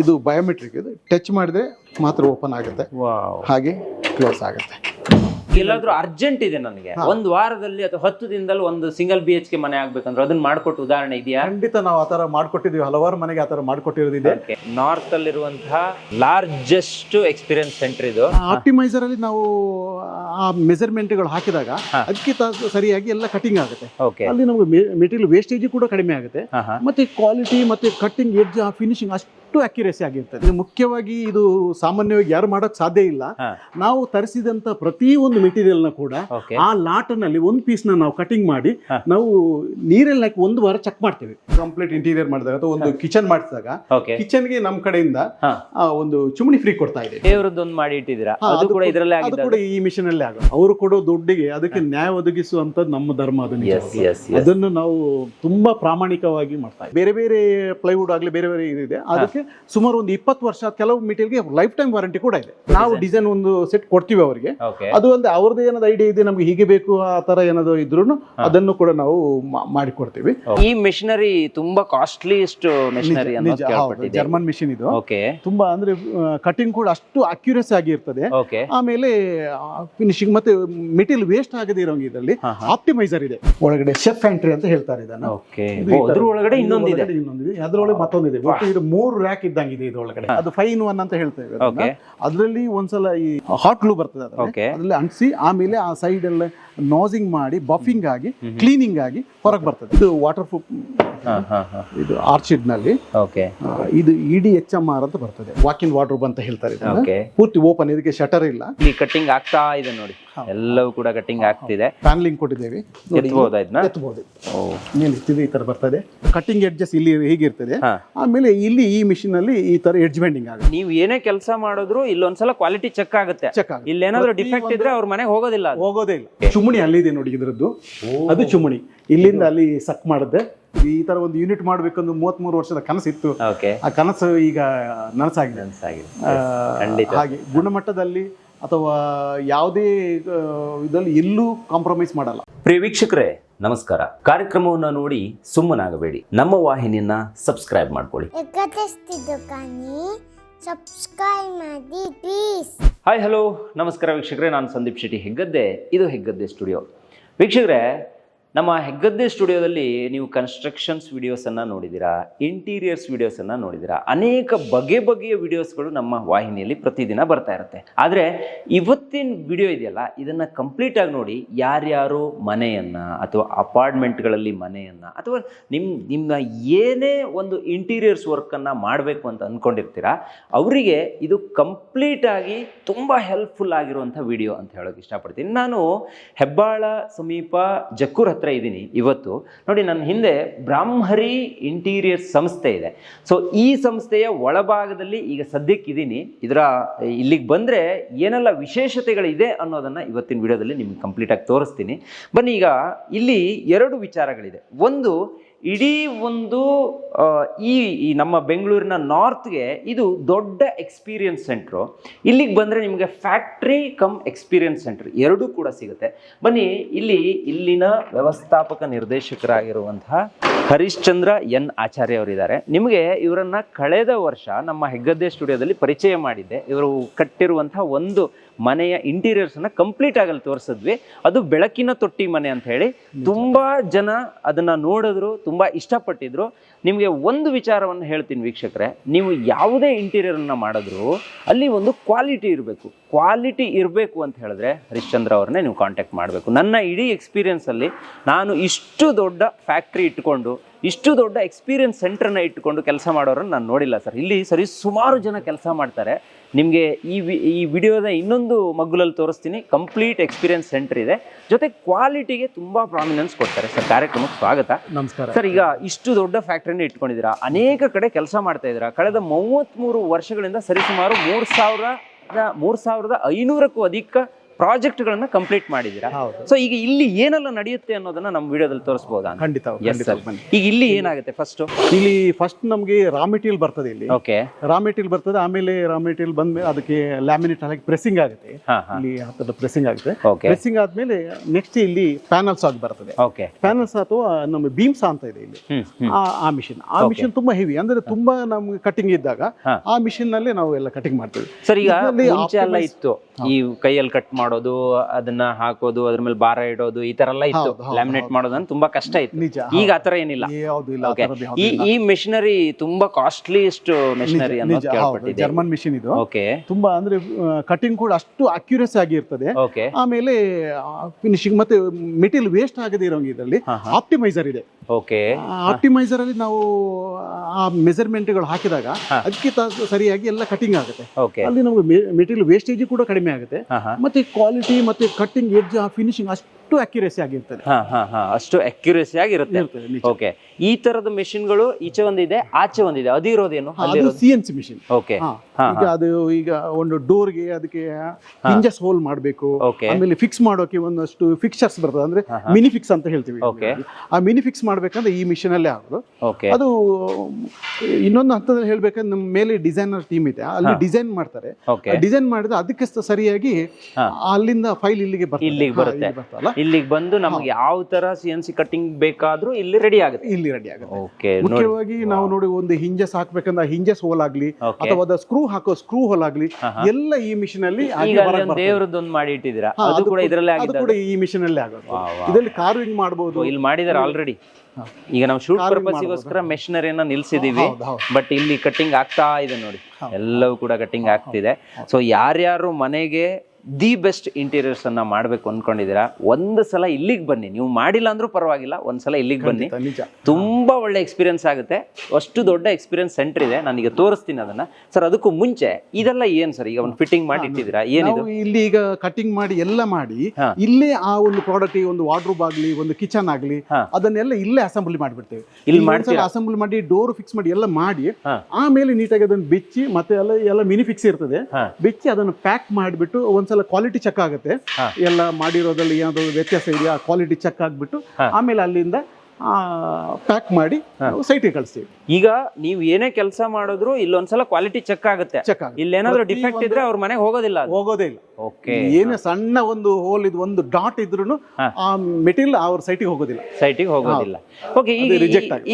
ಇದು ಬಯೋಮೆಟ್ರಿಕ್ ಇದು ಟಚ್ ಮಾಡಿದ್ರೆ ಮಾತ್ರ ಓಪನ್ ಆಗುತ್ತೆ. ವಾವ್ ಹಾಗೆ ಕ್ಲೋಸ್ ಆಗುತ್ತೆ. ಎಲ್ಲಾದ್ರೂ ಅರ್ಜೆಂಟ್ ಇದೆ ನನಗೆ. ಒಂದು ವಾರದಲ್ಲಿ ಅಥವಾ ಹತ್ತು ದಿನದಲ್ಲಿ ಒಂದು ಸಿಂಗಲ್ ಬಿ ಎಚ್ ಕೆ ಮನೆ ಆಗ್ಬೇಕಂದ್ರೆ ಅದನ್ನ ಮಾಡ್ಕೊಟ್ಟು ಉದಾಹರಣೆ ಇದೆಯಾ? ಖಂಡಿತ ನಾವು ಆತರ ಥರ ಮಾಡ್ಕೊಟ್ಟಿದ್ದೀವಿ. ಹಲವಾರು ಮನೆಗೆ ಆತರ ಥರ ಮಾಡ್ಕೊಟ್ಟಿರೋದಿದೆ. ನಾರ್ತ್ ಅಲ್ಲಿರುವಂತಹ ಲಾರ್ಜೆಸ್ಟ್ ಎಕ್ಸ್ಪೀರಿಯನ್ಸ್ ಸೆಂಟರ್ ಇದು. ಆಪ್ಟಿಮೈಸರ್ ಅಲ್ಲಿ ನಾವು ಆ ಮೆಜರ್ಮೆಂಟ್ಗಳು ಹಾಕಿದಾಗ ಅದಕ್ಕೆ ಸರಿಯಾಗಿ ಎಲ್ಲ ಕಟಿಂಗ್ ಆಗುತ್ತೆ. ಓಕೆ ಅಲ್ಲಿ ನಮಗೆ ಮೆಟೀರಿಯಲ್ ವೇಸ್ಟೇಜ್ ಕೂಡ ಕಡಿಮೆ ಆಗುತ್ತೆ. ಮತ್ತೆ ಕ್ವಾಲಿಟಿ ಮತ್ತೆ ಕಟಿಂಗ್ ಎಡ್ಜ್ ಫಿನಿಶಿಂಗ್ ಅಷ್ಟು ಅಕ್ಯುರೇಸಿ ಆಗಿರ್ತದೆ. ಇದು ಮುಖ್ಯವಾಗಿ ಇದು ಸಾಮಾನ್ಯವಾಗಿ ಯಾರು ಮಾಡೋಕ್ ಸಾಧ್ಯ ಇಲ್ಲ. ನಾವು ತರಿಸಿದಂತ ಪ್ರತಿ ಒಂದು ಮೆಟೀರಿಯಲ್ನ ಕೂಡ ಆ ಲಾಟನಲ್ಲಿ ಒಂದು ಪೀಸ್ನ ನಾವು ಕಟಿಂಗ್ ಮಾಡಿ ನಾವು ನೀರಲ್ಲಿ ಹಾಕಿ ಒಂದು ವಾರ ಚೆಕ್ ಮಾಡ್ತೇವೆ. ಕಂಪ್ಲೀಟ್ ಇಂಟೀರಿಯರ್ ಮಾಡಿದಾಗ ಅಥವಾ ಒಂದು ಕಿಚನ್ ಮಾಡಿಸಿದಾಗ ಕಿಚನ್ಗೆ ಕಿಚನ್ಗೆ ನಮ್ಮ ಕಡೆಯಿಂದ ಆ, ಒಂದು ಚುಮಣಿ ಫ್ರೀ ಕೊಡ್ತಾ ಇದೆ. ದೇವರದ್ದೊಂದು ಮಾಡಿ ಇಟ್ಟಿದ್ದೀರಾ? ಅದು ಕೂಡ ಇದರಲ್ಲೇ ಅದು ಕೂಡ ಈ ಮಿಷನ್ ಅಲ್ಲೇ ಆಗ ಅವರು ಕೊಡೋ ದುಡ್ಡಿಗೆ ಅದಕ್ಕೆ ನ್ಯಾಯ ಒದಗಿಸುವಂತದ್ದು ನಮ್ಮ ಧರ್ಮ ಅದು ಎಸ್ ನಿಜವಾಗ್ಲೂ. ಎಸ್ ಅದನ್ನು ನಾವು ತುಂಬಾ ಪ್ರಾಮಾಣಿಕವಾಗಿ ಮಾಡ್ತಾ ಇದ್ದೀವಿ. ಬೇರೆ ಬೇರೆ ಪ್ಲೈವುಡ್ ಆಗಲಿ ಬೇರೆ ಬೇರೆ ಇದಿದೆ. ಅದಕ್ಕೆ ಸುಮಾರು ಒಂದು ಇಪ್ಪತ್ತು ವರ್ಷ ಕೆಲವು ಮೆಟೀರಿಯಲ್ಗೆ ಲೈಫ್ ಟೈಮ್ ವಾರಂಟಿ ಕೂಡ ಇದೆ. ನಾವು ಡಿಸೈನ್ ಒಂದು ಸೆಟ್ ಕೊಡ್ತೀವಿ ಅವರಿಗೆ. ಅದು ಒಂದು ಅವ್ರದ್ದು ಏನಾದ್ರು ಐಡಿಯಾ ಇದೆ ನಮ್ಗೆ ಹೀಗೆ ಬೇಕು ಆ ತರ ಏನಾದ್ರು ಇದ್ರು ಅದನ್ನು ಕೂಡ ನಾವು ಮಾಡಿಕೊಡ್ತೀವಿ. ಈ ಮೆಷಿನರಿ ತುಂಬಾ ಕಾಸ್ಟ್ಲಿಸ್ಟ್ ಮೆಷಿನರಿ ಜರ್ಮನ್ ಮಿಷಿನ್ ಇದು. ತುಂಬಾ ಅಂದ್ರೆ ಕಟಿಂಗ್ ಕೂಡ ಅಷ್ಟು ಅಕ್ಯುರೇಸಿ ಆಗಿರ್ತದೆ. ಇರ್ತದೆ ಆಮೇಲೆ ಫಿನಿಶಿಂಗ್ ಮತ್ತೆ ಮೆಟೀರಿಯಲ್ ವೇಸ್ಟ್ ಆಗದೆ ಇರೋಂಗೆ ಇದರಲ್ಲಿ. ಆಪ್ಟಿಮೈಸರ್ ಇದೆ. ಒಳಗಡೆ ಶೆಫ್ ಎಂಟ್ರಿ ಅಂತ ಹೇಳ್ತಾರೆ ಇದನ್ನ. ಒಳಗಡೆ ಇದು ಇನ್ನೊಂದಿದೆ. ಇನ್ನೊಂದಿದೆ. ಅದರೊಳಗೆ ಮತ್ತೊಂದಿದೆ. ಇದು ಮೂರು ಇದ್ದಂಗಿದೆ ಇದೆ ಒಳಗಡೆ ಅದು ಫೈನ್ ಒನ್ ಅಂತ ಹೇಳ್ತೇವೆ ಓಕೆ ಅದರಲ್ಲಿ ಒಂದ್ಸಲ ಈ ಹಾಟ್ ಗ್ಲೂ ಬರ್ತದೆ ಅದ್ರಲ್ಲಿ. ಅದ್ರಲ್ಲಿ ಅಂಟಿಸಿ ಆಮೇಲೆ ಆ ಸೈಡ್ ಎಲ್ಲ ನಾಸಿಂಗ್ ಮಾಡಿ ಬಫಿಂಗ್ ಆಗಿ ಕ್ಲೀನಿಂಗ್ ಆಗಿ ಹೊರಗೆ ಬರ್ತದೆ. ಇದು ವಾಟರ್ ಪ್ರೂಫ್ ಇದು ಆರ್ಚಿಡ್ನಲ್ಲಿ ಓಕೆ. ಇದು ಇಡಿ ಎಚ್ ಎಂ ಆರ್ ಅಂತ ಬರ್ತದೆ. ವಾಕ್ ಇನ್ ವಾರ್ಡ್ರೋಬ್ ಅಂತ ಹೇಳ್ತಾರೆ ಪೂರ್ತಿ ಓಪನ್ ಇದಕ್ಕೆ ಶಟರ್ ಇಲ್ಲ. ಇಲ್ಲಿ ಕಟಿಂಗ್ ಆಗ್ತಾ ಇದೆ ನೋಡಿ. ಎಲ್ಲವೂ ಕೂಡ ಕಟಿಂಗ್ ಆಗ್ತಿದೆ. ಪ್ಯಾನ್ಲಿಂಗ್ ಕೊಟ್ಟಿದ್ದೇವೆ. ಎತ್ತಬಹುದು ಓ. ಮೇಲೆ ಈ ತರ ಬರ್ತದೆ. ಕಟಿಂಗ್ ಎಡ್ಜಸ್ ಇಲ್ಲಿ ಹೀಗಿರ್ತದೆ. ಆಮೇಲೆ ಇಲ್ಲಿ ಈ ಮಿಷಿನ್ ಅಲ್ಲಿ ಈ ತರ ಎಡ್ಜ್ ಬೆಂಡಿಂಗ್ ಆಗುತ್ತೆ. ನೀವು ಏನೇ ಕೆಲಸ ಮಾಡಿದ್ರು ಇಲ್ಲೊಂದ್ಸಲ ಕ್ವಾಲಿಟಿ ಚೆಕ್ ಆಗುತ್ತೆ. ಚೆಕ್ ಏನಾದ್ರು ಇಲ್ಲೇನಾದ್ರೂ ಡಿಫೆಕ್ಟ್ ಇದ್ರೆ ಅವ್ರ ಮನೆಗೆ ಹೋಗೋದಿಲ್ಲ ಹೋಗೋದೇ ಇಲ್ಲ. ಚುಮಣಿ ಅಲ್ಲಿದೆ ನೋಡಿ ಇದ್ರದ್ದು. ಅದು ಚುಮಣಿ ಇಲ್ಲಿಂದ ಅಲ್ಲಿ ಸಕ್ ಮಾಡುತ್ತೆ. ಈ ತರ ಒಂದು ಯೂನಿಟ್ ಮಾಡ್ಬೇಕಂದು ಮೂವತ್ಮೂರು ವರ್ಷದ ಕನಸಿತ್ತು ಆ ಕನಸು ಈಗ ನನಸಾಗಿದೆ. ಖಂಡಿತ. ಹಾಗೆ ಗುಣಮಟ್ಟದಲ್ಲಿ ಅಥವಾ ಯಾವುದೇ ಇದರಲ್ಲಿ ಎಲ್ಲೂ ಕಾಂಪ್ರಮೈಸ್ ಮಾಡಲ್ಲ. ಪ್ರಿಯ ವೀಕ್ಷಕರೇ ನಮಸ್ಕಾರ. ಕಾರ್ಯಕ್ರಮವನ್ನು ನೋಡಿ ಸುಮ್ಮನಾಗಬೇಡಿ. ನಮ್ಮ ವಾಹಿನಿಯನ್ನ ಸಬ್ಸ್ಕ್ರೈಬ್ ಮಾಡ್ಕೊಳ್ಳಿ. ಸಬ್ಸ್ಕ್ರೈಬ್ ಮಾಡಿ ಪ್ಲೀಸ್ ಹಾಯ್ ಹಲೋ ನಮಸ್ಕಾರ ವೀಕ್ಷಕರೇ ನಾನು ಸಂದೀಪ್ ಶೆಟ್ಟಿ ಹೆಗ್ಗದ್ದೆ. ಇದು ಹೆಗ್ಗದ್ದೆ ಸ್ಟುಡಿಯೋ ವೀಕ್ಷಕರೇ ನಮ್ಮ ಹೆಗ್ಗದ್ದೆ ಸ್ಟುಡಿಯೋದಲ್ಲಿ ನೀವು ಕನ್ಸ್ಟ್ರಕ್ಷನ್ಸ್ ವಿಡಿಯೋಸನ್ನು ನೋಡಿದ್ದೀರಾ ಇಂಟೀರಿಯರ್ಸ್ ವಿಡಿಯೋಸನ್ನು ನೋಡಿದ್ದೀರಾ, ಅನೇಕ ಬಗೆ ಬಗೆಯ ವಿಡಿಯೋಸ್ಗಳು ನಮ್ಮ ವಾಹಿನಿಯಲ್ಲಿ ಪ್ರತಿದಿನ ಬರ್ತಾ ಇರುತ್ತೆ. ಆದರೆ ಇವತ್ತಿನ ವಿಡಿಯೋ ಇದೆಯಲ್ಲ, ಇದನ್ನು ಕಂಪ್ಲೀಟಾಗಿ ನೋಡಿ ಯಾರ್ಯಾರು ಮನೆಯನ್ನು ಅಥವಾ ಅಪಾರ್ಟ್ಮೆಂಟ್ಗಳಲ್ಲಿ ಮನೆಯನ್ನು ಅಥವಾ ನಿಮ್ಮ ನಿಮ್ಮ ಏನೇ ಒಂದು ಇಂಟೀರಿಯರ್ಸ್ ವರ್ಕನ್ನು ಮಾಡಬೇಕು ಅಂತ ಅಂದ್ಕೊಂಡಿರ್ತೀರಾ ಅವರಿಗೆ ಇದು ಕಂಪ್ಲೀಟಾಗಿ ತುಂಬ ಹೆಲ್ಪ್ಫುಲ್ ಆಗಿರುವಂಥ ವಿಡಿಯೋ ಅಂತ ಹೇಳೋಕೆ ಇಷ್ಟಪಡ್ತೀನಿ. ನಾನು ಹೆಬ್ಬಾಳ ಸಮೀಪ ಜಕ್ಕೂರ್ ಹತ್ರ ಇದ್ದೀನಿ ಇವತ್ತು. ನೋಡಿ, ನನ್ನ ಹಿಂದೆ ಬ್ರಾಹ್ಮರಿ ಇಂಟೀರಿಯರ್ ಸಂಸ್ಥೆ ಇದೆ. ಸೊ ಈ ಸಂಸ್ಥೆಯ ಒಳಭಾಗದಲ್ಲಿ ಈಗ ಸದ್ಯಕ್ಕಿದ್ದೀನಿ ಇದರ, ಇಲ್ಲಿಗೆ ಬಂದರೆ ಏನೆಲ್ಲ ವಿಶೇಷತೆಗಳಿದೆ ಅನ್ನೋದನ್ನು ಇವತ್ತಿನ ವಿಡಿಯೋದಲ್ಲಿ ನಿಮ್ಗೆ ಕಂಪ್ಲೀಟಾಗಿ ತೋರಿಸ್ತೀನಿ. ಬನ್ನಿ, ಈಗ ಇಲ್ಲಿ ಎರಡು ವಿಚಾರಗಳಿದೆ. ಒಂದು ಇಡೀ ಒಂದು ಈ ನಮ್ಮ ಬೆಂಗಳೂರಿನ ನಾರ್ತ್ಗೆ ಇದು ದೊಡ್ಡ ಎಕ್ಸ್ಪೀರಿಯನ್ಸ್ ಸೆಂಟ್ರು. ಇಲ್ಲಿಗೆ ಬಂದರೆ ನಿಮಗೆ ಫ್ಯಾಕ್ಟ್ರಿ ಕಮ್ ಎಕ್ಸ್ಪೀರಿಯನ್ಸ್ ಸೆಂಟ್ರ್ ಎರಡೂ ಕೂಡ ಸಿಗುತ್ತೆ. ಬನ್ನಿ, ಇಲ್ಲಿ, ಇಲ್ಲಿನ ವ್ಯವಸ್ಥಾಪಕ ನಿರ್ದೇಶಕರಾಗಿರುವಂತಹ ಹರಿಶ್ಚಂದ್ರ ಎನ್ ಆಚಾರ್ಯ ಅವರಿದ್ದಾರೆ. ನಿಮಗೆ ಇವರನ್ನು ಕಳೆದ ವರ್ಷ ನಮ್ಮ ಹೆಗ್ಗದ್ದೆ ಸ್ಟುಡಿಯೋದಲ್ಲಿ ಪರಿಚಯ ಮಾಡಿದ್ದೆ. ಇವರು ಕಟ್ಟಿರುವಂಥ ಒಂದು ಮನೆಯ ಇಂಟೀರಿಯರ್ಸ್ ಅನ್ನ ಕಂಪ್ಲೀಟ್ ಆಗಲ್ಲಿ ತೋರಿಸಿದ್ವಿ. ಅದು ಬೆಳಕಿನ ತೊಟ್ಟಿ ಮನೆ ಅಂತ ಹೇಳಿ ತುಂಬಾ ಜನ ಅದನ್ನ ನೋಡಿದ್ರು ತುಂಬಾ ಇಷ್ಟಪಟ್ಟಿದ್ರು. ನಿಮಗೆ ಒಂದು ವಿಚಾರವನ್ನು ಹೇಳ್ತೀನಿ ವೀಕ್ಷಕರೇ. ನೀವು ಯಾವುದೇ ಇಂಟೀರಿಯರ್ ಅನ್ನ ಮಾಡಿದ್ರು ಅಲ್ಲಿ ಒಂದು ಕ್ವಾಲಿಟಿ ಇರಬೇಕು. ಕ್ವಾಲಿಟಿ ಇರಬೇಕು ಅಂತ ಹೇಳಿದ್ರೆ ಹರಿಶ್ಚಂದ್ರ ಅವ್ರನ್ನೇ ನೀವು ಕಾಂಟ್ಯಾಕ್ಟ್ ಮಾಡಬೇಕು. ನನ್ನ ಇಡೀ ಎಕ್ಸ್ಪೀರಿಯನ್ಸ್ ಅಲ್ಲಿ ನಾನು ಇಷ್ಟು ದೊಡ್ಡ ಫ್ಯಾಕ್ಟ್ರಿ ಇಟ್ಕೊಂಡು ಇಷ್ಟು ದೊಡ್ಡ ಎಕ್ಸ್ಪೀರಿಯನ್ಸ್ ಸೆಂಟ್ರನ್ನ ಇಟ್ಕೊಂಡು ಕೆಲಸ ಮಾಡೋರನ್ನು ನಾನು ನೋಡಿಲ್ಲ ಸರ್. ಇಲ್ಲಿ ಸರಿ ಸುಮಾರು ಜನ ಕೆಲಸ ಮಾಡ್ತಾರೆ. ನಿಮಗೆ ಈ ವಿ ಈ ವಿಡಿಯೋದ ಇನ್ನೊಂದು ಮಗ್ಗುಲಲ್ಲಿ ತೋರಿಸ್ತೀನಿ. ಕಂಪ್ಲೀಟ್ ಎಕ್ಸ್ಪೀರಿಯನ್ಸ್ ಸೆಂಟರ್ ಇದೆ. ಜೊತೆ ಕ್ವಾಲಿಟಿಗೆ ತುಂಬ ಪ್ರಾಮಿನೆನ್ಸ್ ಕೊಡ್ತಾರೆ. ಸರ್ ಕಾರ್ಯಕ್ರಮಕ್ಕೆ ಸ್ವಾಗತ. ನಮಸ್ಕಾರ. ಸರ್ ಈಗ ಇಷ್ಟು ದೊಡ್ಡ ಫ್ಯಾಕ್ಟ್ರಿನ ಇಟ್ಕೊಂಡಿದ್ದೀರಾ? ಅನೇಕ ಕಡೆ ಕೆಲಸ ಮಾಡ್ತಾ ಇದ್ದೀರಾ? ಕಳೆದ ಮೂವತ್ತ್ಮೂರು ವರ್ಷಗಳಿಂದ ಸರಿಸುಮಾರು ಮೂರು ಸಾವಿರದ ಮೂರು ಸಾವಿರದ ಐನೂರಕ್ಕೂ ಅಧಿಕ ಪ್ರಾಜೆಕ್ಟ್ಗಳನ್ನ ಕಂಪ್ಲೀಟ್ ಮಾಡಿದ್ದೀರಾ? ಹೌದು. ಸೊ ಈಗ ಇಲ್ಲಿ ಏನೆಲ್ಲ ನಡೆಯುತ್ತೆ ಅನ್ನೋದನ್ನ ನಮ್ಮ ವಿಡಿಯೋದಲ್ಲಿ ತೋರಿಸಬಹುದಾ ಖಂಡಿತ ಎಸ್ ಸರ್ ಈಗ ಇಲ್ಲಿ ಏನಾಗುತ್ತೆ ಫಸ್ಟ್ ಇಲ್ಲಿ ಫಸ್ಟ್ ನಮಗೆ ರಾ ಮೆಟೀರಿಯಲ್ ಬರ್ತದೆ ಇಲ್ಲಿ. ಓಕೆ ರಾ ಮೆಟೀರಿಯಲ್ ಬರ್ತದೆ ಆಮೇಲೆ ರಾ ಮೆಟೀರಿಯಲ್ ಬಂದ್ಮೇಲೆ ಅದಕ್ಕೆ ಲ್ಯಾಮಿನೇಟ್ ಹಾಕಿ ಪ್ರೆಸ್ಸಿಂಗ್ ಆಗುತ್ತೆ. ಇಲ್ಲಿ ಹತ್ತದ ಪ್ರೆಸ್ಸಿಂಗ್ ಆಗುತ್ತೆ. ಪ್ರೆಸಿಂಗ್ ಆದ್ಮೇಲೆ ನೆಕ್ಸ್ಟ್ ಇಲ್ಲಿ ಪ್ಯಾನಲ್ಸ್ ಆಗಿ ಬರ್ತದೆ. ಓಕೆ ಪ್ಯಾನಲ್ಸ್ ಅಥವಾ ನಮ್ಮ ಬೀಮ್ಸ್ ಅಂತ ಇದೆ ಇಲ್ಲಿ. ಆ- ಆ ಮಿಷಿನ್ ಆ ಮಿಷಿನ್ ತುಂಬಾ ಹೆವಿ ಅಂದ್ರೆ ತುಂಬಾ ನಮ್ಗೆ ಕಟಿಂಗ್ ಇದ್ದಾಗ ಆ ಮಿಷಿನ್ನಲ್ಲಿ ನಾವು ಎಲ್ಲ ಕಟಿಂಗ್ ಮಾಡ್ತೀವಿ. ಸರ್ ಈಗ ಇತ್ತು. ಈ ಕೈಯಲ್ಲಿ ಕಟ್ ಮಾಡೋದು ಅದನ್ನ ಹಾಕೋದು ಅದ್ರ ಮೇಲೆ ಭಾರ ಇಡೋದು ಈ ತರ ಎಲ್ಲ ಇತ್ತು. ಲ್ಯಾಮಿನೇಟ್ ಮಾಡೋದು ಅಂತ ತುಂಬಾ ಕಷ್ಟ ಇತ್ತು. ಈಗ ಆತರ ಏನಿಲ್ಲ. ಈ. ಈ ಮೆಷಿನರಿ ತುಂಬಾ ಕಾಸ್ಟ್ಲಿ ಮೆಷಿನರಿ ಜರ್ಮನ್ ಮಿಷಿನ್ ಇದು. ಓಕೆ ತುಂಬಾ ಅಂದ್ರೆ ಕಟಿಂಗ್ ಕೂಡ ಅಷ್ಟು ಅಕ್ಯುರೇಸಿ ಆಗಿ ಇರ್ತದೆ. ಆಮೇಲೆ ಫಿನಿಶಿಂಗ್ ಮತ್ತೆ ಮೆಟೀರಿಯಲ್ ವೇಸ್ಟ್ ಆಗದೆ ಇರೋ ಇದರಲ್ಲಿ. ಆಪ್ಟಿಮೈಸರ್ ಇದೆ. ಓಕೆ ಆಪ್ಟಿಮೈಸರ್ ಅಲ್ಲಿ ನಾವು ಆ ಮೆಜರ್ಮೆಂಟ್ಗಳು ಹಾಕಿದಾಗ ಅದಕ್ಕೆ ಸರಿಯಾಗಿ ಎಲ್ಲ ಕಟಿಂಗ್ ಆಗುತ್ತೆ. ಅಲ್ಲಿ ನಮಗೆ ಮೆಟೀರಿಯಲ್ ವೇಸ್ಟೇಜ್ ಕೂಡ ಕಡಿಮೆ ಆಗುತ್ತೆ. ಮತ್ತೆ ಕ್ವಾಲಿಟಿ ಮತ್ತೆ ಕಟ್ಟಿಂಗ್ ಎಡ್ಜ್ ಫಿನಿಶಿಂಗ್ ಅಷ್ಟು. ಅಕ್ಯುರೇಸಿ ಆಗಿರ್ತದೆ. ಹಾ ಹಾ ಹಾ ಅಷ್ಟು ಅಕ್ಯುರೇಸಿ ಆಗಿರುತ್ತೆ. ಇರ್ತದೆ ನಿಜ. ಓಕೆ ಈ ತರದ ಮೆಷಿನ್ಗಳು ಈಚೆ ಒಂದಿದೆ ಆಚೆ ಒಂದಿದೆ ಅದು ಇರೋದೇನು ಅದು C N C machine okay ಹಾ ಈಗ ಅದು ಈಗ ಒಂದು ಡೋರ್ಗೆ ಅದಕ್ಕೆ ಹಿಂಜಸ್ ಹೋಲ್ ಮಾಡಬೇಕು. ಓಕೆ ಆಮೇಲೆ ಫಿಕ್ಸ್ ಮಾಡೋಕೆ ಒಂದಷ್ಟು ಫಿಕ್ಸರ್ಸ್ ಬರ್ತದೆ. ಅಂದ್ರೆ ಮಿನಿ ಫಿಕ್ಸ್ ಅಂತ ಹೇಳ್ತೀವಿ. Okay. ಆ ಮಿನಿ ಫಿಕ್ಸ್ ಮಾಡ್ಬೇಕಂದ್ರೆ ಈ ಮಿಷಿನ್ ಅಲ್ಲೇ ಆಗೋದು. ಓಕೆ ಅದು ಇನ್ನೊಂದು ಹಂತದಲ್ಲಿ ಹೇಳ್ಬೇಕಂದ್ರೆ ನಮ್ಮ ಮೇಲೆ ಡಿಸೈನರ್ ಟೀಮ್ ಇದೆ. ಅಲ್ಲಿ ಡಿಸೈನ್ ಮಾಡ್ತಾರೆ. ಓಕೆ ಡಿಸೈನ್ ಮಾಡಿದ್ರೆ ಅದಕ್ಕೆ ಸ- ಸರಿಯಾಗಿ ಅಲ್ಲಿಂದ ಫೈಲ್ ಇಲ್ಲಿಗೆ ಬರ್ತದೆ. ಇಲ್ಲಿಗೆ ಹಾ, ಬರುತ್ತೆ. ಇಲ್ಲಿ ಬರ್ತಲ್ಲ ಇಲ್ಲಿಗೆ ಬಂದು ನಮ್ಗೆ ಯಾವ ತರ ಸಿ ಎನ್ ಸಿ ಕಟಿಂಗ್ ಬೇಕಾದ್ರೂ ಇಲ್ಲಿ ರೆಡಿ ಆಗುತ್ತೆ. ಇಲ್ಲಿ ರೆಡಿ ಆಗುತ್ತೆ. ಓಕೆ ಮುಖ್ಯವಾಗಿ ನಾವು ನೋಡಿ ಒಂದು ಹಿಂಜಸ್ ಹಾಕ್ಬೇಕಂದ್ರೆ ಹಿಂಜಸ್ ಹೋಲ್ ಆಗ್ಲಿ ಅಥವಾ ಅದು ಸ್ಕ್ರೂ ಹಾಕೋ ಸ್ಕ್ರೂ ಹೋಲ್ ಆಗ್ಲಿ ಎಲ್ಲ ಈ ಮಿಷಿನ್ ಅಲ್ಲಿ. ದೇವ್ರದ್ದೊಂದು ಮಾಡಿ ಇಟ್ಟಿದ್ದೀರಾ ಅದು ಕೂಡ ಇದರಲ್ಲೇ ಅದು ಕೂಡ ಈ ಮಿಷಿನ್ ಅಲ್ಲಿ ಆಗುತ್ತೆ. ಇದರಲ್ಲಿ ಕಾರ್ವಿಂಗ್ ಮಾಡಬಹುದು ಇಲ್ಲಿ ಮಾಡಿದಾರೆ ಆಲ್ರೆಡಿ ಈಗ ನಾವು ಶೂಟ್ ಪರ್ಪಸ್ಗೋಸ್ಕರ ಮೆಷಿನರಿಯನ್ನ ನಿಲ್ಸಿದೀವಿ. ಬಟ್ ಇಲ್ಲಿ ಕಟಿಂಗ್ ಆಗ್ತಾ ಇದೆ ನೋಡಿ. ಎಲ್ಲವೂ ಕೂಡ ಕಟಿಂಗ್ ಆಗ್ತಿದೆ. ಸೊ ಯಾರ್ಯಾರು ಮನೆಗೆ ದಿ ಬೆಸ್ಟ್ ಇಂಟೀರಿಯರ್ಸ್ ಅನ್ನ ಮಾಡ್ಬೇಕು ಅನ್ಕೊಂಡಿದ್ದೀರಾ? ಒಂದು ಸಲ ಇಲ್ಲಿಗೆ ಬನ್ನಿ. ನೀವು ಮಾಡಿಲ್ಲ ಅಂದ್ರೂ ಪರವಾಗಿಲ್ಲ ಒಂದ್ಸಲ ಇಲ್ಲಿಗೆ ಬನ್ನಿ. ನಿಜ. ತುಂಬಾ ಒಳ್ಳೆ ಎಕ್ಸ್ಪೀರಿಯನ್ಸ್ ಆಗುತ್ತೆ. ಅಷ್ಟು ದೊಡ್ಡ ಎಕ್ಸ್ಪೀರಿಯನ್ಸ್ ಸೆಂಟರ್ ಇದೆ. ಈಗ ತೋರಿಸ್ತೀನಿ ಅದನ್ನ. ಸರ್ ಅದಕ್ಕೂ ಮುಂಚೆ ಇದೆಲ್ಲ ಏನು ಸರ್ ಈಗ ಒಂದು ಫಿಟ್ಟಿಂಗ್ ಮಾಡಿ ಇಟ್ಟಿದ್ದೀರಾ ಏನಿದು? ನಾವು ಇಲ್ಲಿ ಈಗ ಕಟಿಂಗ್ ಮಾಡಿ ಎಲ್ಲ ಮಾಡಿ ಹಾ. ಇಲ್ಲೇ ಆ ಒಂದು ಪ್ರಾಡಕ್ಟ್ ಒಂದು ವಾರ್ಡ್ರೂಬ್ ಆಗಲಿ ಒಂದು ಕಿಚನ್ ಆಗಲಿ ಹಾ. ಅದನ್ನೆಲ್ಲ ಇಲ್ಲೇ ಅಸೆಂಬ್ಲಿ ಮಾಡಿಬಿಡ್ತೇವೆ. ಇಲ್ಲಿ ಮಾಡ್ತೀರಾ? ಅಸೆಂಬ್ಲಿ ಮಾಡಿ ಡೋರ್ ಫಿಕ್ಸ್ ಮಾಡಿ ಎಲ್ಲ ಮಾಡಿ ಹಾ. ಆಮೇಲೆ ನೀಟಾಗಿ ಅದನ್ನು ಬಿಚ್ಚಿ ಮತ್ತೆ ಎಲ್ಲ ಎಲ್ಲ ಮಿನಿ ಫಿಕ್ಸ್ ಇರ್ತದೆ. ಹಾ. ಬಿಚ್ಚಿ ಅದನ್ನು ಪ್ಯಾಕ್ ಮಾಡಿಬಿಟ್ಟು ಒಂದ್ಸಲ ಕ್ವಾಲಿಟಿ ಚೆಕ್ ಆಗುತ್ತೆ. ಎಲ್ಲ ಮಾಡಿರೋದ್ರಲ್ಲಿ ಏನಾದ್ರು ವ್ಯತ್ಯಾಸ ಇದೆಯಾ? ಕ್ವಾಲಿಟಿ ಚೆಕ್ ಆಗ್ಬಿಟ್ಟು ಆಮೇಲೆ ಅಲ್ಲಿಂದ ಪ್ಯಾಕ್ ಮಾಡಿ ಸೈಟಿಗೆ ಕಳಿಸ್ತೀವಿ. ಈಗ ನೀವು ಏನೇ ಕೆಲಸ ಮಾಡಿದ್ರು ಇಲ್ಲೊಂದ್ಸಲ ಕ್ವಾಲಿಟಿ ಚೆಕ್ ಆಗುತ್ತೆ. ಚೆಕ್ ಇಲ್ಲೇನಾದ್ರೂ ಡಿಫೆಕ್ಟ್ ಇದ್ರೆ ಅವ್ರ ಮನೆಗೆ ಹೋಗೋದಿಲ್ಲ ಹೋಗೋದೇ ಇಲ್ಲ. ಓಕೆ ಏನೇ ಸಣ್ಣ ಒಂದು ಹೋಲ್ ಇದು ಒಂದು ಡಾಟ್ ಇದ್ರೂ ಆ ಮೆಟೀರಿಯಲ್ ಅವ್ರ ಸೈಟಿಗೆ ಹೋಗೋದಿಲ್ಲ. ಸೈಟಿಗೆ ಹೋಗೋದಿಲ್ಲ. ಓಕೆ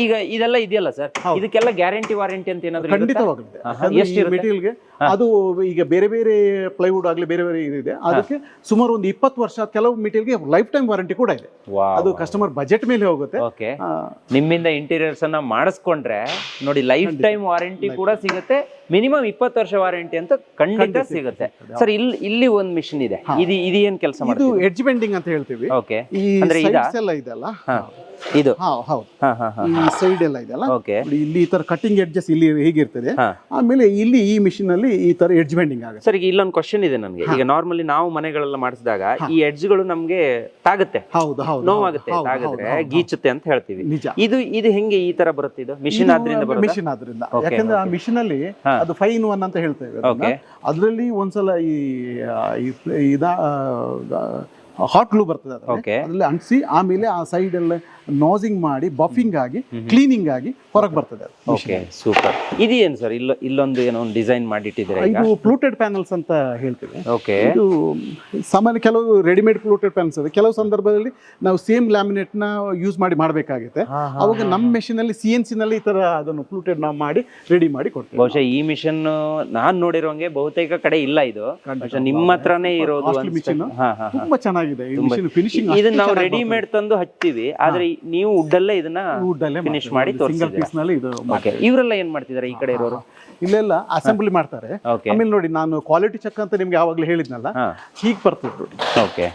ಈಗ ಇದೆಲ್ಲ ಇದೆಯಲ್ಲ ಸರ್ ಇದಕ್ಕೆಲ್ಲ ಗ್ಯಾರಂಟಿ ವಾರಂಟಿ ಅಂತ ಏನಾದ್ರು? ಖಂಡಿತವಾಗುತ್ತೆ ಎಷ್ಟು? ಮೆಟೀರಿಯಲ್ಗೆ ಅದು ಈಗ ಬೇರೆ ಬೇರೆ ಪ್ಲೈವುಡ್ ಆಗಲಿ ಬೇರೆ ಬೇರೆ ಇದೆ ಅದಕ್ಕೆ ಸುಮಾರು ಒಂದು ಇಪ್ಪತ್ತು ವರ್ಷ ಕೆಲವು ಮೆಟೀರಿಯಲ್ಗೆ ಲೈಫ್ ಟೈಮ್ ವಾರಂಟಿ ಕೂಡ ಇದೆ. ಅದು ಕಸ್ಟಮರ್ ಬಜೆಟ್ ಮೇಲೆ ಹೋಗುತ್ತೆ. ಓಕೆ ನಿಮ್ಮಿಂದ ಇಂಟೀರಿಯರ್ಸ್ ಅನ್ನ ಮಾಡಿಸ್ಕೊಂಡ್ರೆ ನೋಡಿ ಲೈಫ್ ಟೈಮ್ ವಾರಂಟಿ ಕೂಡ ಸಿಗುತ್ತೆ. ಮಿನಿಮಮ್ ಇಪ್ಪತ್ತು ವರ್ಷ ವಾರಂಟಿ ಅಂತ ಖಂಡಿತ ಸಿಗುತ್ತೆ. ಸರ್ ಇಲ್ಲಿ ಇಲ್ಲಿ ಒಂದು ಮಿಷಿನ್ ಇದೆ. ಇದು ಇದು ಏನ್ ಕೆಲಸ ಇದು ಎಡ್ಜ್ ಬೆಂಡಿಂಗ್ ಅಂತ ಹೇಳ್ತೀವಿ. ಓಕೆ ಅಂದ್ರೆ ಇದೆಲ್ಲ ಹಾ. ಇದು? ಈ ಸೈಡ್ ಎಲ್ಲ ಇದೆಲ್ಲ ಓಕೆ ಇಲ್ಲಿ ಈ ತರ ಕಟಿಂಗ್ ಎಡ್ಜಸ್ ಇಲ್ಲಿ ಹೇಗಿರ್ತದೆ. ಆಮೇಲೆ ಇಲ್ಲಿ ಈ ಮಿಷಿನ್ ಅಲ್ಲಿ ಈ ತರ ಎಡ್ಜ್ ಬೆಂಡಿಂಗ್ ಆಗುತ್ತೆ. ಸರ್ ಈಗ ಇಲ್ಲೊಂದು ಕ್ವಶನ್ ಇದೆ ನನಗೆ ಈಗ ನಾರ್ಮಲಿ ನಾವು ಮನೆಗಳೆಲ್ಲ ಮಾಡಿಸಿದಾಗ ಈ ಎಡ್ಜ್ಗಳು ನಮ್ಗೆ ತಾಗುತ್ತೆ. ಹೌದು ಹೌದು ನೋವಾಗುತ್ತೆ ತಾಗಿದ್ರೆ ಗೀಚುತ್ತೆ ಅಂತ ಹೇಳ್ತೀವಿ. ನಿಜ. ಇದು ಇದು ಹೆಂಗೆ ಈ ತರ ಬರುತ್ತೆ ಇದು? ಮಿಷಿನ್ ಆದ್ರಿಂದ ಮಿಷಿನ್ ಆದ್ರಿಂದ. ಯಾಕಂದ್ರೆ ಆ ಮಿಷಿನ್ ಅಲ್ಲಿ. ಅದು ಫೈನ್ ಒನ್ ಅಂತ ಹೇಳ್ತೇವೆ. ಅದರಲ್ಲಿ ಒಂದ್ಸಲ ಈ ಇದ ಹಾಟ್ ಗ್ಲೂ ಬರ್ತದೆ ಅದ್ರಲ್ಲಿ. ಅದ್ರಲ್ಲಿ ಅಂಟಿಸಿ ಆಮೇಲೆ ಆ ಸೈಡ್ ಎಲ್ಲ ನಾಸಿಂಗ್ ಮಾಡಿ ಬಫಿಂಗ್ ಆಗಿ ಕ್ಲೀನಿಂಗ್ ಆಗಿ ಹೊರಗೆ ಬರ್ತದೆ ಅದು ಓಕೆ ಸೂಪರ್ ಇದು ಏನ್ ಸರ್ ಇಲ್ಲ ಇಲ್ಲೊಂದು ಏನೋ ಒಂದು ಡಿಸೈನ್ ಮಾಡಿಟ್ಟಿದ್ದೀರಾ ಈಗ? ಇದು ಪ್ಲೂಟೆಡ್ ಪ್ಯಾನಲ್ಸ್ ಅಂತ ಹೇಳ್ತೀವಿ. ಓಕೆ ಇದು ಸಾಮಾನ್ಯ ಕೆಲವು ರೆಡಿಮೇಡ್ ಪ್ಲೂಟೆಡ್ ಪ್ಯಾನಲ್ಸ್ ಇದೆ ಕೆಲವು ಸಂದರ್ಭದಲ್ಲಿ ನಾವು ಸೇಮ್ ಲ್ಯಾಮಿನೇಟ್ನ ಯೂಸ್ ಮಾಡಿ ಮಾಡಬೇಕಾಗುತ್ತೆ. ಅವಾಗ ನಮ್ಮ ಮೆಷಿನ್ ಅಲ್ಲಿ ಸಿ ಎನ್ ಸಿ ನಲ್ಲಿ ಈ ತರ ಅದನ್ನು ಪ್ಲೂಟೆಡ್ ನಾವು ಮಾಡಿ ರೆಡಿ ಮಾಡಿ ಕೊಡ್ತೀವಿ. ಬಹುಶಃ ಈ ಮಿಷನ್ ನಾನ್ ನೋಡಿರೋಂಗೆ ಬಹುತೇಕ ಕಡೆ ಇಲ್ಲ ಇದು. ಬಹುಶಃ ನಿಮ್ಮ ಹತ್ರನೇ ಇರೋದು Costly machine. ಅನ್ಸುತ್ತೆ. ಹಾ ಹಾ. ತುಂಬಾ ಚೆನ್ನಾಗಿದೆ. ಫಿನಿಶಿಂಗ್ ಇದನ್ನ ನಾವು ರೆಡಿಮೇಡ್ ತಂದು ಹಚ್ತೀವಿ ಆದ್ರೆ ನೀವು ಉಡ್ಡಲ್ಲೇ ಇದನ್ನ ಫಿನಿಶ್ ಮಾಡಿ ಸಿಂಗಲ್ ಪೀಸ್ನಲ್ಲಿ ಇದು ಇವರೆಲ್ಲ ಏನ್ ಮಾಡ್ತಿದ್ದಾರೆ ಈ ಕಡೆ ಇರೋರು? ಇಲ್ಲೆಲ್ಲ ಅಸೆಂಬ್ಲಿ ಮಾಡ್ತಾರೆ. ಆಮೇಲೆ ನೋಡಿ ನಾನು ಕ್ವಾಲಿಟಿ ಚೆಕ್ ಅಂತ ನಿಮ್ಗೆ ಯಾವಾಗ್ಲೂ ಹೇಳಿದ್ನಲ್ಲ? ಹೀಗೆ ಬರ್ತದೆ ನೋಡಿ. ಓಕೆ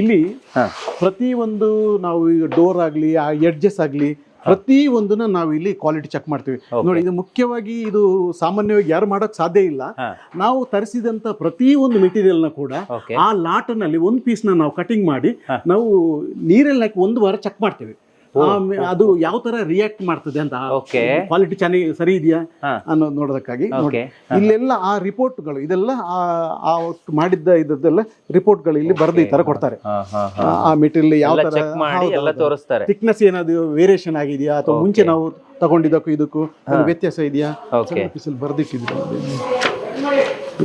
ಇಲ್ಲಿ ಪ್ರತಿ ಒಂದು ನಾವು ಈಗ ಡೋರ್ ಆಗ್ಲಿ ಆ ಎಡ್ಜಸ್ ಆಗ್ಲಿ ಪ್ರತಿ ಒಂದನ್ನ ನಾವು ಇಲ್ಲಿ ಕ್ವಾಲಿಟಿ ಚೆಕ್ ಮಾಡ್ತೀವಿ. ನೋಡಿ ಇದು ಮುಖ್ಯವಾಗಿ ಇದು ಸಾಮಾನ್ಯವಾಗಿ ಯಾರು ಮಾಡೋಕ್ ಸಾಧ್ಯ ಇಲ್ಲ. ನಾವು ತರಿಸಿದಂತ ಪ್ರತಿ ಒಂದು ಮೆಟೀರಿಯಲ್ನ ಕೂಡ ಆ ಲಾಟನಲ್ಲಿ ಒಂದು ಪೀಸ್ನ ನಾವು ಕಟಿಂಗ್ ಮಾಡಿ ನಾವು ನೀರಲ್ಲಿ ಹಾಕಿ ಒಂದು ವಾರ ಚೆಕ್ ಮಾಡ್ತೇವೆ. ಅದು ಯಾವ ತರ ರಿಯಾಕ್ಟ್ ಮಾಡ್ತದೆ ಅಂತ. ಕ್ವಾಲಿಟಿ ಚೆನ್ನಾಗಿ ಸರಿ ಇದೆಯಾ. ಅನ್ನೋದು ನೋಡೋದಕ್ಕಾಗಿ ನೋಡಿ. ಇಲ್ಲೆಲ್ಲ ಆ ರಿಪೋರ್ಟ್ಗಳು ಇದೆಲ್ಲ ಆ- ಮಾಡಿದ್ದ ಇದ್ದದ್ದೆಲ್ಲ ರಿಪೋರ್ಟ್ಗಳು ಇಲ್ಲಿ ಬರೆದು ಈ ತರ ಕೊಡ್ತಾರೆ. ಆ- ಮೆಟೀರಿಯಲ್ ಯಾವ ತರ ಚೆಕ್ ಮಾಡಿ ಎಲ್ಲ ತೋರಿಸ್ತಾರೆ. ಥಿಕ್ನೆಸ್ ಏನಾದ್ರು ವೇರಿಯೇಷನ್ ಆಗಿದೆಯಾ ಅಥವಾ ಮುಂಚೆ ನಾವು ತಗೊಂಡಿದ್ದಕ್ಕೂ ಇದಕ್ಕೂ ವ್ಯತ್ಯಾಸ ಇದೆಯಾ? ಆಫೀಸಲ್ಲಿ ಬರೆದಿಟ್ಟಿದ್ರು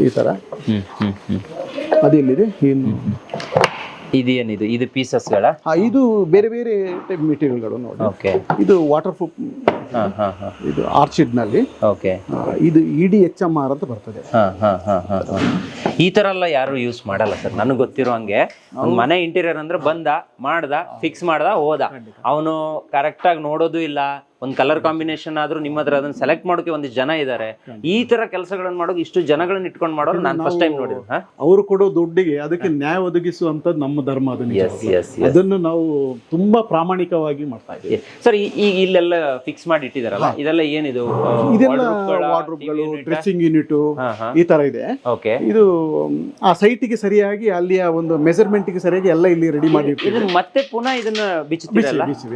ಈ ತರ. ಹ್ಮ್ ಹ್ಮ್ ಹ್ಮ್. ಅದೆಲ್ಲಿದೆ. ಇನ್ನು ಇದೇನಿದು ಇದು? ಪೀಸಸ್ಗಳ? ಗಳ ಇದು ಬೇರೆ ಬೇರೆ ಟೈಪ್ ಮೆಟೀರಿಯಲ್ಗಳು ನೋಡಿ. ಓಕೆ ಇದು ವಾಟರ್ ಪ್ರೂಫ್ ಹಾ ಹಾ ಹಾ. ಇದು ಆರ್ಚಿಡ್ನಲ್ಲಿ ಓಕೆ ಇದು ಇಡಿ ಎಚ್ ಎಂ ಆರ್ ಅಂತ ಬರ್ತದೆ. ಹಾ ಹಾ ಹಾ ಹಾ ಹಾ. ಈ ತರ ಎಲ್ಲ ಯಾರು ಯೂಸ್ ಮಾಡಲ್ಲ ಸರ್. ನನಗೆ ಗೊತ್ತಿರೋ ಹಂಗೆ ಮನೆ ಇಂಟೀರಿಯರ್ ಅಂದ್ರೆ ಬಂದ ಮಾಡ್ದ ಫಿಕ್ಸ್ ಮಾಡ್ದ ಹೋದ. ಅವನು ಕರೆಕ್ಟ್ ಆಗಿ ನೋಡೋದು ಇಲ್ಲ. ಒಂದ್ ಕಲರ್ ಕಾಂಬಿನೇಷನ್ ಆದ್ರೂ ನಿಮ್ಮ ಹತ್ರ ಅದನ್ನ ಸೆಲೆಕ್ಟ್ ಮಾಡೋಕೆ ಒಂದು ಜನ ಇದ್ದಾರೆ. ಈ ತರ ಕೆಲಸಗಳನ್ನ ಮಾಡೋಕೆ ಇಷ್ಟು ಜನಗಳನ್ನ ಇಟ್ಕೊಂಡು ಮಾಡೋರು ನಾನು ಫಸ್ಟ್ ಟೈಮ್ ನೋಡಿದ್ರು ಅವರು ಕೊಡೋ ದುಡ್ಡಿಗೆ ಅದಕ್ಕೆ ನ್ಯಾಯ ಒದಗಿಸುವಂತದ್ದು ನಮ್ಮ ಧರ್ಮ ಅದನ್ನ ಅದನ್ನು ನಾವು ತುಂಬಾ ಪ್ರಾಮಾಣಿಕವಾಗಿ ಮಾಡ್ತಾ ಇದ್ದೀವಿ. ಸರ್ ಈಗ ಇಲ್ಲೆಲ್ಲ ಫಿಕ್ಸ್ ಮಾಡಿ ಇಟ್ಟಿದಾರಲ್ಲ ಇದೆಲ್ಲ ಏನಿದು? ವಾರ್ಡ್ರೋಬ್ಗಳು ಡ್ರೆಸ್ಸಿಂಗ್ ಯೂನಿಟ್ ಈ ತರ ಇದೆ. ಓಕೆ ಇದು ಆ ಸೈಟಿಗೆ ಸರಿಯಾಗಿ ಅಲ್ಲಿಯ ಒಂದು ಮೆಜರ್ಮೆಂಟ್ಗೆ ಸರಿಯಾಗಿ ಎಲ್ಲ ಇಲ್ಲಿ ರೆಡಿ ಮಾಡಿ ಮತ್ತೆ ಪುನಃ ಇದನ್ನ ಬಿಚ್ಚಿ.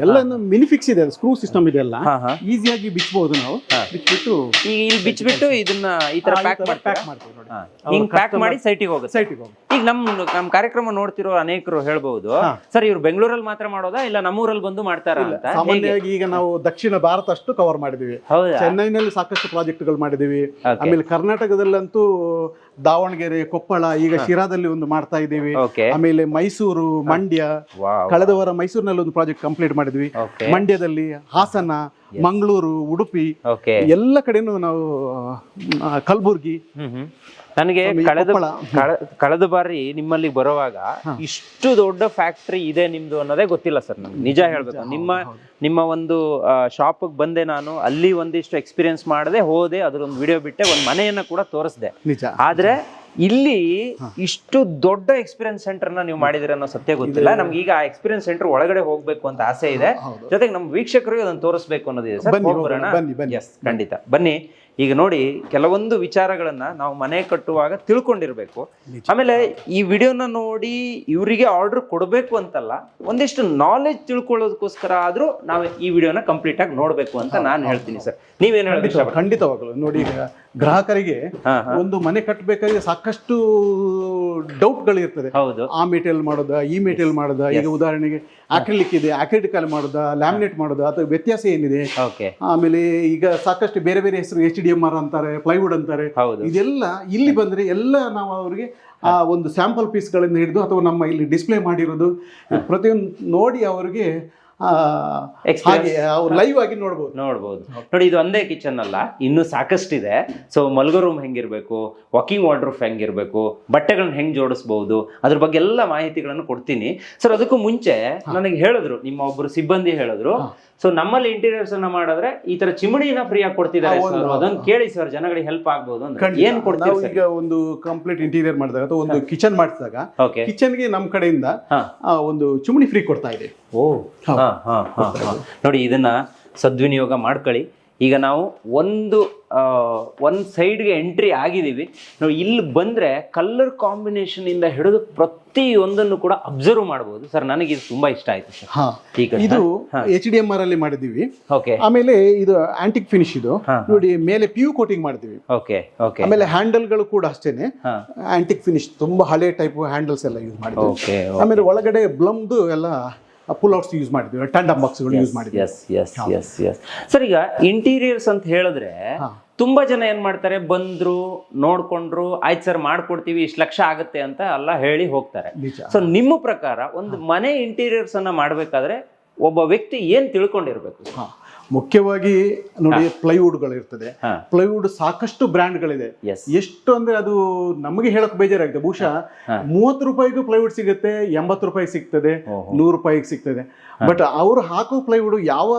ಎಲ್ಲ ಮಿನಿ ಫಿಕ್ಸ್ ಇದೆ ಸ್ಕ್ರೂ ಸಿಸ್ಟಮ್ ಇದೆ ಹಾ ಈಸಿಯಾಗಿ ಬಿಚ್ಚಬಹುದು ನಾವು. ಬಿಚ್ಚಿಬಿಟ್ಟು ಈಗ ಇಲ್ಲಿ ಬಿಚ್ಚಿಬಿಟ್ಟು ಇದನ್ನ ಈ ತರ ಪ್ಯಾಕ್ ಪ್ಯಾಕ್ ಮಾಡ್ತೀವಿ ನೋಡಿ. ಹಿಂಗ್ ಪ್ಯಾಕ್ ಮಾಡಿ ಸೈಟಿಗೆ ಹೋಗುತ್ತೆ. ಸೈಟಿಗೆ ಹೋಗಿ ಈಗ ನಮ್ ನಮ್ ಕಾರ್ಯಕ್ರಮ ನೋಡ್ತಿರೋ ಅನೇಕರು ಹೇಳ್ಬಹುದು. ಸರ್ ಇವ್ರು ಬೆಂಗಳೂರಲ್ಲಿ ಮಾತ್ರ ಮಾಡೋದಾ ಇಲ್ಲ ನಮ್ಮೂರಲ್ಲಿ ಬಂದು ಮಾಡ್ತಾರ ಅಂತ? ಸಾಮಾನ್ಯವಾಗಿ ಈಗ ನಾವು ದಕ್ಷಿಣ ಭಾರತ ಅಷ್ಟು ಕವರ್ ಮಾಡಿದೀವಿ ಚೆನ್ನೈನಲ್ಲಿ ಸಾಕಷ್ಟು ಪ್ರಾಜೆಕ್ಟ್ಗಳು ಮಾಡಿದೀವಿ. ಆಮೇಲೆ ಕರ್ನಾಟಕದಲ್ಲಂತೂ ದಾವಣಗೆರೆ ಕೊಪ್ಪಳ ಈಗ ಶಿರಾದಲ್ಲಿ ಒಂದು ಮಾಡ್ತಾ ಇದ್ದೀವಿ. ಆಮೇಲೆ ಮೈಸೂರು ಮಂಡ್ಯ ಕಳೆದ ವಾರ ಮೈಸೂರಿನಲ್ಲಿ ಒಂದು ಪ್ರಾಜೆಕ್ಟ್ ಕಂಪ್ಲೀಟ್ ಮಾಡಿದ್ವಿ. ಮಂಡ್ಯದಲ್ಲಿ ಹಾಸನ ಮಂಗಳೂರು ಉಡುಪಿ ಎಲ್ಲ ಕಡೆನೂ ನಾವು ಕಲಬುರ್ಗಿ ನನಗೆ ಕಳೆದ. ಕಳೆದ ಬಾರಿ ನಿಮ್ಮಲ್ಲಿ ಬರುವಾಗ ಇಷ್ಟು ದೊಡ್ಡ ಫ್ಯಾಕ್ಟ್ರಿ ಇದೆ ನಿಮ್ದು ಅನ್ನೋದೇ ಗೊತ್ತಿಲ್ಲ ಸರ್ ನನ್ಗೆ ನಿಜ ಹೇಳ್ಬೇಕು. ನಿಮ್ಮ ನಿಮ್ಮ ಒಂದು ಶಾಪ್ ಬಂದೆ ನಾನು ಅಲ್ಲಿ ಒಂದಿಷ್ಟು ಎಕ್ಸ್ಪೀರಿಯನ್ಸ್ ಮಾಡದೆ ಹೋದೆ ಅದ್ರೊಂದು ವಿಡಿಯೋ ಬಿಟ್ಟೆ ಒಂದು ಮನೆಯನ್ನ ಕೂಡ ತೋರಿಸ್ದೆ. ಆದ್ರೆ ಇಲ್ಲಿ ಇಷ್ಟು ದೊಡ್ಡ ಎಕ್ಸ್ಪೀರಿಯನ್ಸ್ ಸೆಂಟರ್ನ ನೀವು ಮಾಡಿದಿರ ಅನ್ನೋ ಸತ್ಯ ಗೊತ್ತಿಲ್ಲ. ನಮ್ಗೆ ಈಗ ಆ ಎಕ್ಸ್ಪೀರಿಯನ್ಸ್ ಸೆಂಟರ್ ಒಳಗಡೆ ಹೋಗ್ಬೇಕು ಅಂತ ಆಸೆ ಇದೆ. ಜೊತೆಗೆ ನಮ್ಮ ವೀಕ್ಷಕರಿಗೆ ಅದನ್ನ ತೋರಿಸ್ಬೇಕು ಅನ್ನೋದಿದೆ ಸರ್. ಬನ್ನಿ. ಖಂಡಿತ. ಬನ್ನಿ. ಈಗ ನೋಡಿ ಕೆಲವೊಂದು ವಿಚಾರಗಳನ್ನ ನಾವು ಮನೆ ಕಟ್ಟುವಾಗ ತಿಳ್ಕೊಂಡಿರ್ಬೇಕು. ಆಮೇಲೆ ಈ ವಿಡಿಯೋನ ನೋಡಿ ಇವರಿಗೆ ಆರ್ಡರ್ ಕೊಡಬೇಕು ಅಂತಲ್ಲ ಒಂದಿಷ್ಟು ನಾಲೆಜ್ ತಿಳ್ಕೊಳ್ಳೋದಕ್ಕೋಸ್ಕರ ಆದ್ರೂ ನಾವು ಈ ವಿಡಿಯೋನ ಕಂಪ್ಲೀಟ್ ಆಗಿ ನೋಡ್ಬೇಕು ಅಂತ ನಾನು ಹೇಳ್ತೀನಿ ಸರ್. ನೀವೇನು ಹೇಳಿ ಖಂಡಿತವಾಗಲು. ನೋಡಿ ಈಗ ಗ್ರಾಹಕರಿಗೆ ಒಂದು ಮನೆ ಕಟ್ಟಬೇಕಾದ್ರೆ ಸಾಕಷ್ಟು ಡೌಟ್ಗಳು ಇರ್ತದೆ ಹೌದು. ಆ ಮೆಟೀರಿಯಲ್ ಮಾಡೋದಾ ಈ ಮೆಟೀರಿಯಲ್ ಮಾಡೋದ? ಈಗ ಉದಾಹರಣೆಗೆ ಆಕ್ರಿಲಿಕ್ ಇದೆ ಆಕ್ರಿಟಿಕಲ್ ಮಾಡೋದಾ ಲ್ಯಾಮಿನೇಟ್ ಮಾಡೋದ ಅಥವಾ ವ್ಯತ್ಯಾಸ ಏನಿದೆ? ಆಮೇಲೆ ಈಗ ಸಾಕಷ್ಟು ಬೇರೆ ಬೇರೆ ಹೆಸರು ಎಚ್ ಡಿ ಎಂ ಆರ್ ಅಂತಾರೆ ಪ್ಲೈವುಡ್ ಅಂತಾರೆ. ಇದೆಲ್ಲ ಇಲ್ಲಿ ಬಂದ್ರೆ ಎಲ್ಲ ನಾವು ಅವರಿಗೆ ಆ ಒಂದು ಸ್ಯಾಂಪಲ್ ಪೀಸ್ಗಳಿಂದ ಹಿಡಿದು ಅಥವಾ ನಮ್ಮ ಇಲ್ಲಿ ಡಿಸ್ಪ್ಲೇ ಮಾಡಿರೋದು ಪ್ರತಿಯೊಂದು ನೋಡಿ ಅವರಿಗೆ ಹಾಗೆ ಲೈವ್ ಆಗಿ ನೋಡ್ಬೋದು. ನೋಡ್ಬೋದು. ನೋಡಿ ಇದು ಒಂದೇ ಕಿಚನ್ ಅಲ್ಲ ಇನ್ನೂ ಸಾಕಷ್ಟಿದೆ. ಸೊ ಮಲ್ಗೋ ರೂಮ್ ಹೆಂಗಿರ್ಬೇಕು ವಾಕಿಂಗ್ ವಾರ್ಡ್ರೂಫ್ ಹೆಂಗಿರ್ಬೇಕು ಬಟ್ಟೆಗಳನ್ನ ಹೆಂಗ್ ಜೋಡಿಸ್ಬಹುದು ಅದ್ರ ಬಗ್ಗೆ ಎಲ್ಲ ಮಾಹಿತಿಗಳನ್ನು ಕೊಡ್ತೀನಿ. ಸರ್ ಅದಕ್ಕೂ ಮುಂಚೆ ನನಗೆ ಹೇಳಿದ್ರು ನಿಮ್ಮ ಒಬ್ರು ಸಿಬ್ಬಂದಿ ಹೇಳಿದ್ರು ಸೊ ನಮ್ಮಲ್ಲಿ ಇಂಟೀರಿಯರ್ಸ್ ಅನ್ನ ಮಾಡಿದ್ರೆ ಈ ತರ ಚಿಮಣಿನ ಫ್ರೀ ಆಗಿ ಕೊಡ್ತಿದ್ದಾರೆ ಸರ್. ಅದನ್ನ ಕೇಳಿ ಸರ್ ಜನಗಳಿಗೆ ಹೆಲ್ಪ್ ಆಗ್ಬೋದು ಅಂತ. ಏನ್ ಕೊಡ್ತೀವಿ ಈಗ ಒಂದು ಕಂಪ್ಲೀಟ್ ಇಂಟೀರಿಯರ್ ಮಾಡಿದಾಗ ಅಥವಾ ಒಂದು ಕಿಚನ್ ಮಾಡಿಸಿದಾಗ ಕಿಚನ್ಗೆ ನಮ್ಮ ಕಡೆಯಿಂದ ಆ, ಒಂದು ಚಿಮಣಿ ಫ್ರೀ ಕೊಡ್ತಾ ಇದೆ. ಓ ಹಾ ಹಾ ಹಾ ಹಾ. ನೋಡಿ ಇದನ್ನ ಸದ್ವಿನಿಯೋಗ ಮಾಡ್ಕೊಳ್ಳಿ. ಈಗ ನಾವು ಒಂದು ಒಂದು ಸೈಡ್ಗೆ ಎಂಟ್ರಿ ಆಗಿದ್ದೀವಿ. ನಾವು ಇಲ್ಲಿ ಬಂದ್ರೆ ಕಲರ್ ಕಾಂಬಿನೇಷನ್ ಇಂದ ಹಿಡಿದು ಪ್ರತಿ ಒಂದನ್ನು ಕೂಡ ಅಬ್ಸರ್ವ್ ಮಾಡಬಹುದು ಸರ್ ನನಗೆ ಇದು ತುಂಬಾ ಇಷ್ಟ ಆಯ್ತು ಸರ್ ಹಾ. ಈಗ ಇದು ಎಚ್ ಡಿ ಎಂ ಆರ್ ಅಲ್ಲಿ ಮಾಡಿದೀವಿ ಓಕೆ ಆಮೇಲೆ ಇದು ಆಂಟಿಕ್ ಫಿನಿಶ್ ಇದು. ನೋಡಿ ಮೇಲೆ ಪಿ ಯು ಕೋಟಿಂಗ್ ಮಾಡಿದೀವಿ ಓಕೆ ಓಕೆ ಆಮೇಲೆ ಹ್ಯಾಂಡಲ್ಗಳು ಕೂಡ ಅಷ್ಟೇನೆ. ಆಂಟಿಕ್ ಫಿನಿಶ್ ತುಂಬಾ ಹಳೆ ಟೈಪ್ ಹ್ಯಾಂಡಲ್ಸ್ ಎಲ್ಲ ಯೂಸ್ ಮಾಡಿದ್ವಿ ಆಮೇಲೆ ಒಳಗಡೆ ಬ್ಲಮ್ದು ಎಲ್ಲ ಪುಲ್ ಔಟ್ಸ್ ಯೂಸ್ ಮಾಡಿದ್ವಿ ಟಂಡಮ್ ಬಾಕ್ಸ್ಗಳು ಯೂಸ್ ಮಾಡಿದ್ವಿ yes yes yes yes sir ಈಗ ಇಂಟೀರಿಯರ್ಸ್ ಅಂತ ಹೇಳಿದ್ರೆ ತುಂಬಾ ಜನ ಏನ್ ಮಾಡ್ತಾರೆ ಬಂದ್ರು ನೋಡ್ಕೊಂಡ್ರು ಆಯ್ತು ಸರ್ ಮಾಡ್ಕೊಡ್ತೀವಿ ಇಷ್ಟು ಲಕ್ಷ ಆಗುತ್ತೆ ಅಂತ ಎಲ್ಲ ಹೇಳಿ ಹೋಗ್ತಾರೆ. ಸೊ ನಿಮ್ಮ ಪ್ರಕಾರ ಒಂದು ಮನೆ ಇಂಟೀರಿಯರ್ಸ್ ಅನ್ನ ಮಾಡ್ಬೇಕಾದ್ರೆ ಒಬ್ಬ ವ್ಯಕ್ತಿ ಏನ್ ತಿಳ್ಕೊಂಡಿರ್ಬೇಕು. ಮುಖ್ಯವಾಗಿ ನೋಡಿ ಪ್ಲೈವುಡ್ಗಳು ಇರ್ತದೆ ಪ್ಲೈವುಡ್ ಸಾಕಷ್ಟು ಬ್ರ್ಯಾಂಡ್ಗಳಿದೆ. ಗಳಿದೆ ಎಷ್ಟು ಅಂದ್ರೆ ಅದು ನಮಗೆ ಹೇಳಕ್ ಬೇಜಾರಾಗಿದೆ ಬಹುಶಃ. ಮೂವತ್ತು ರೂಪಾಯಿಗೂ ಪ್ಲೈವುಡ್ ಸಿಗುತ್ತೆ ಎಂಬತ್ತು ರೂಪಾಯಿ ಸಿಗ್ತದೆ. ನೂರು ರೂಪಾಯಿಗೆ ಸಿಗ್ತದೆ. ಬಟ್ ಅವರು ಹಾಕೋ ಪ್ಲೈವುಡ್ ಯಾವ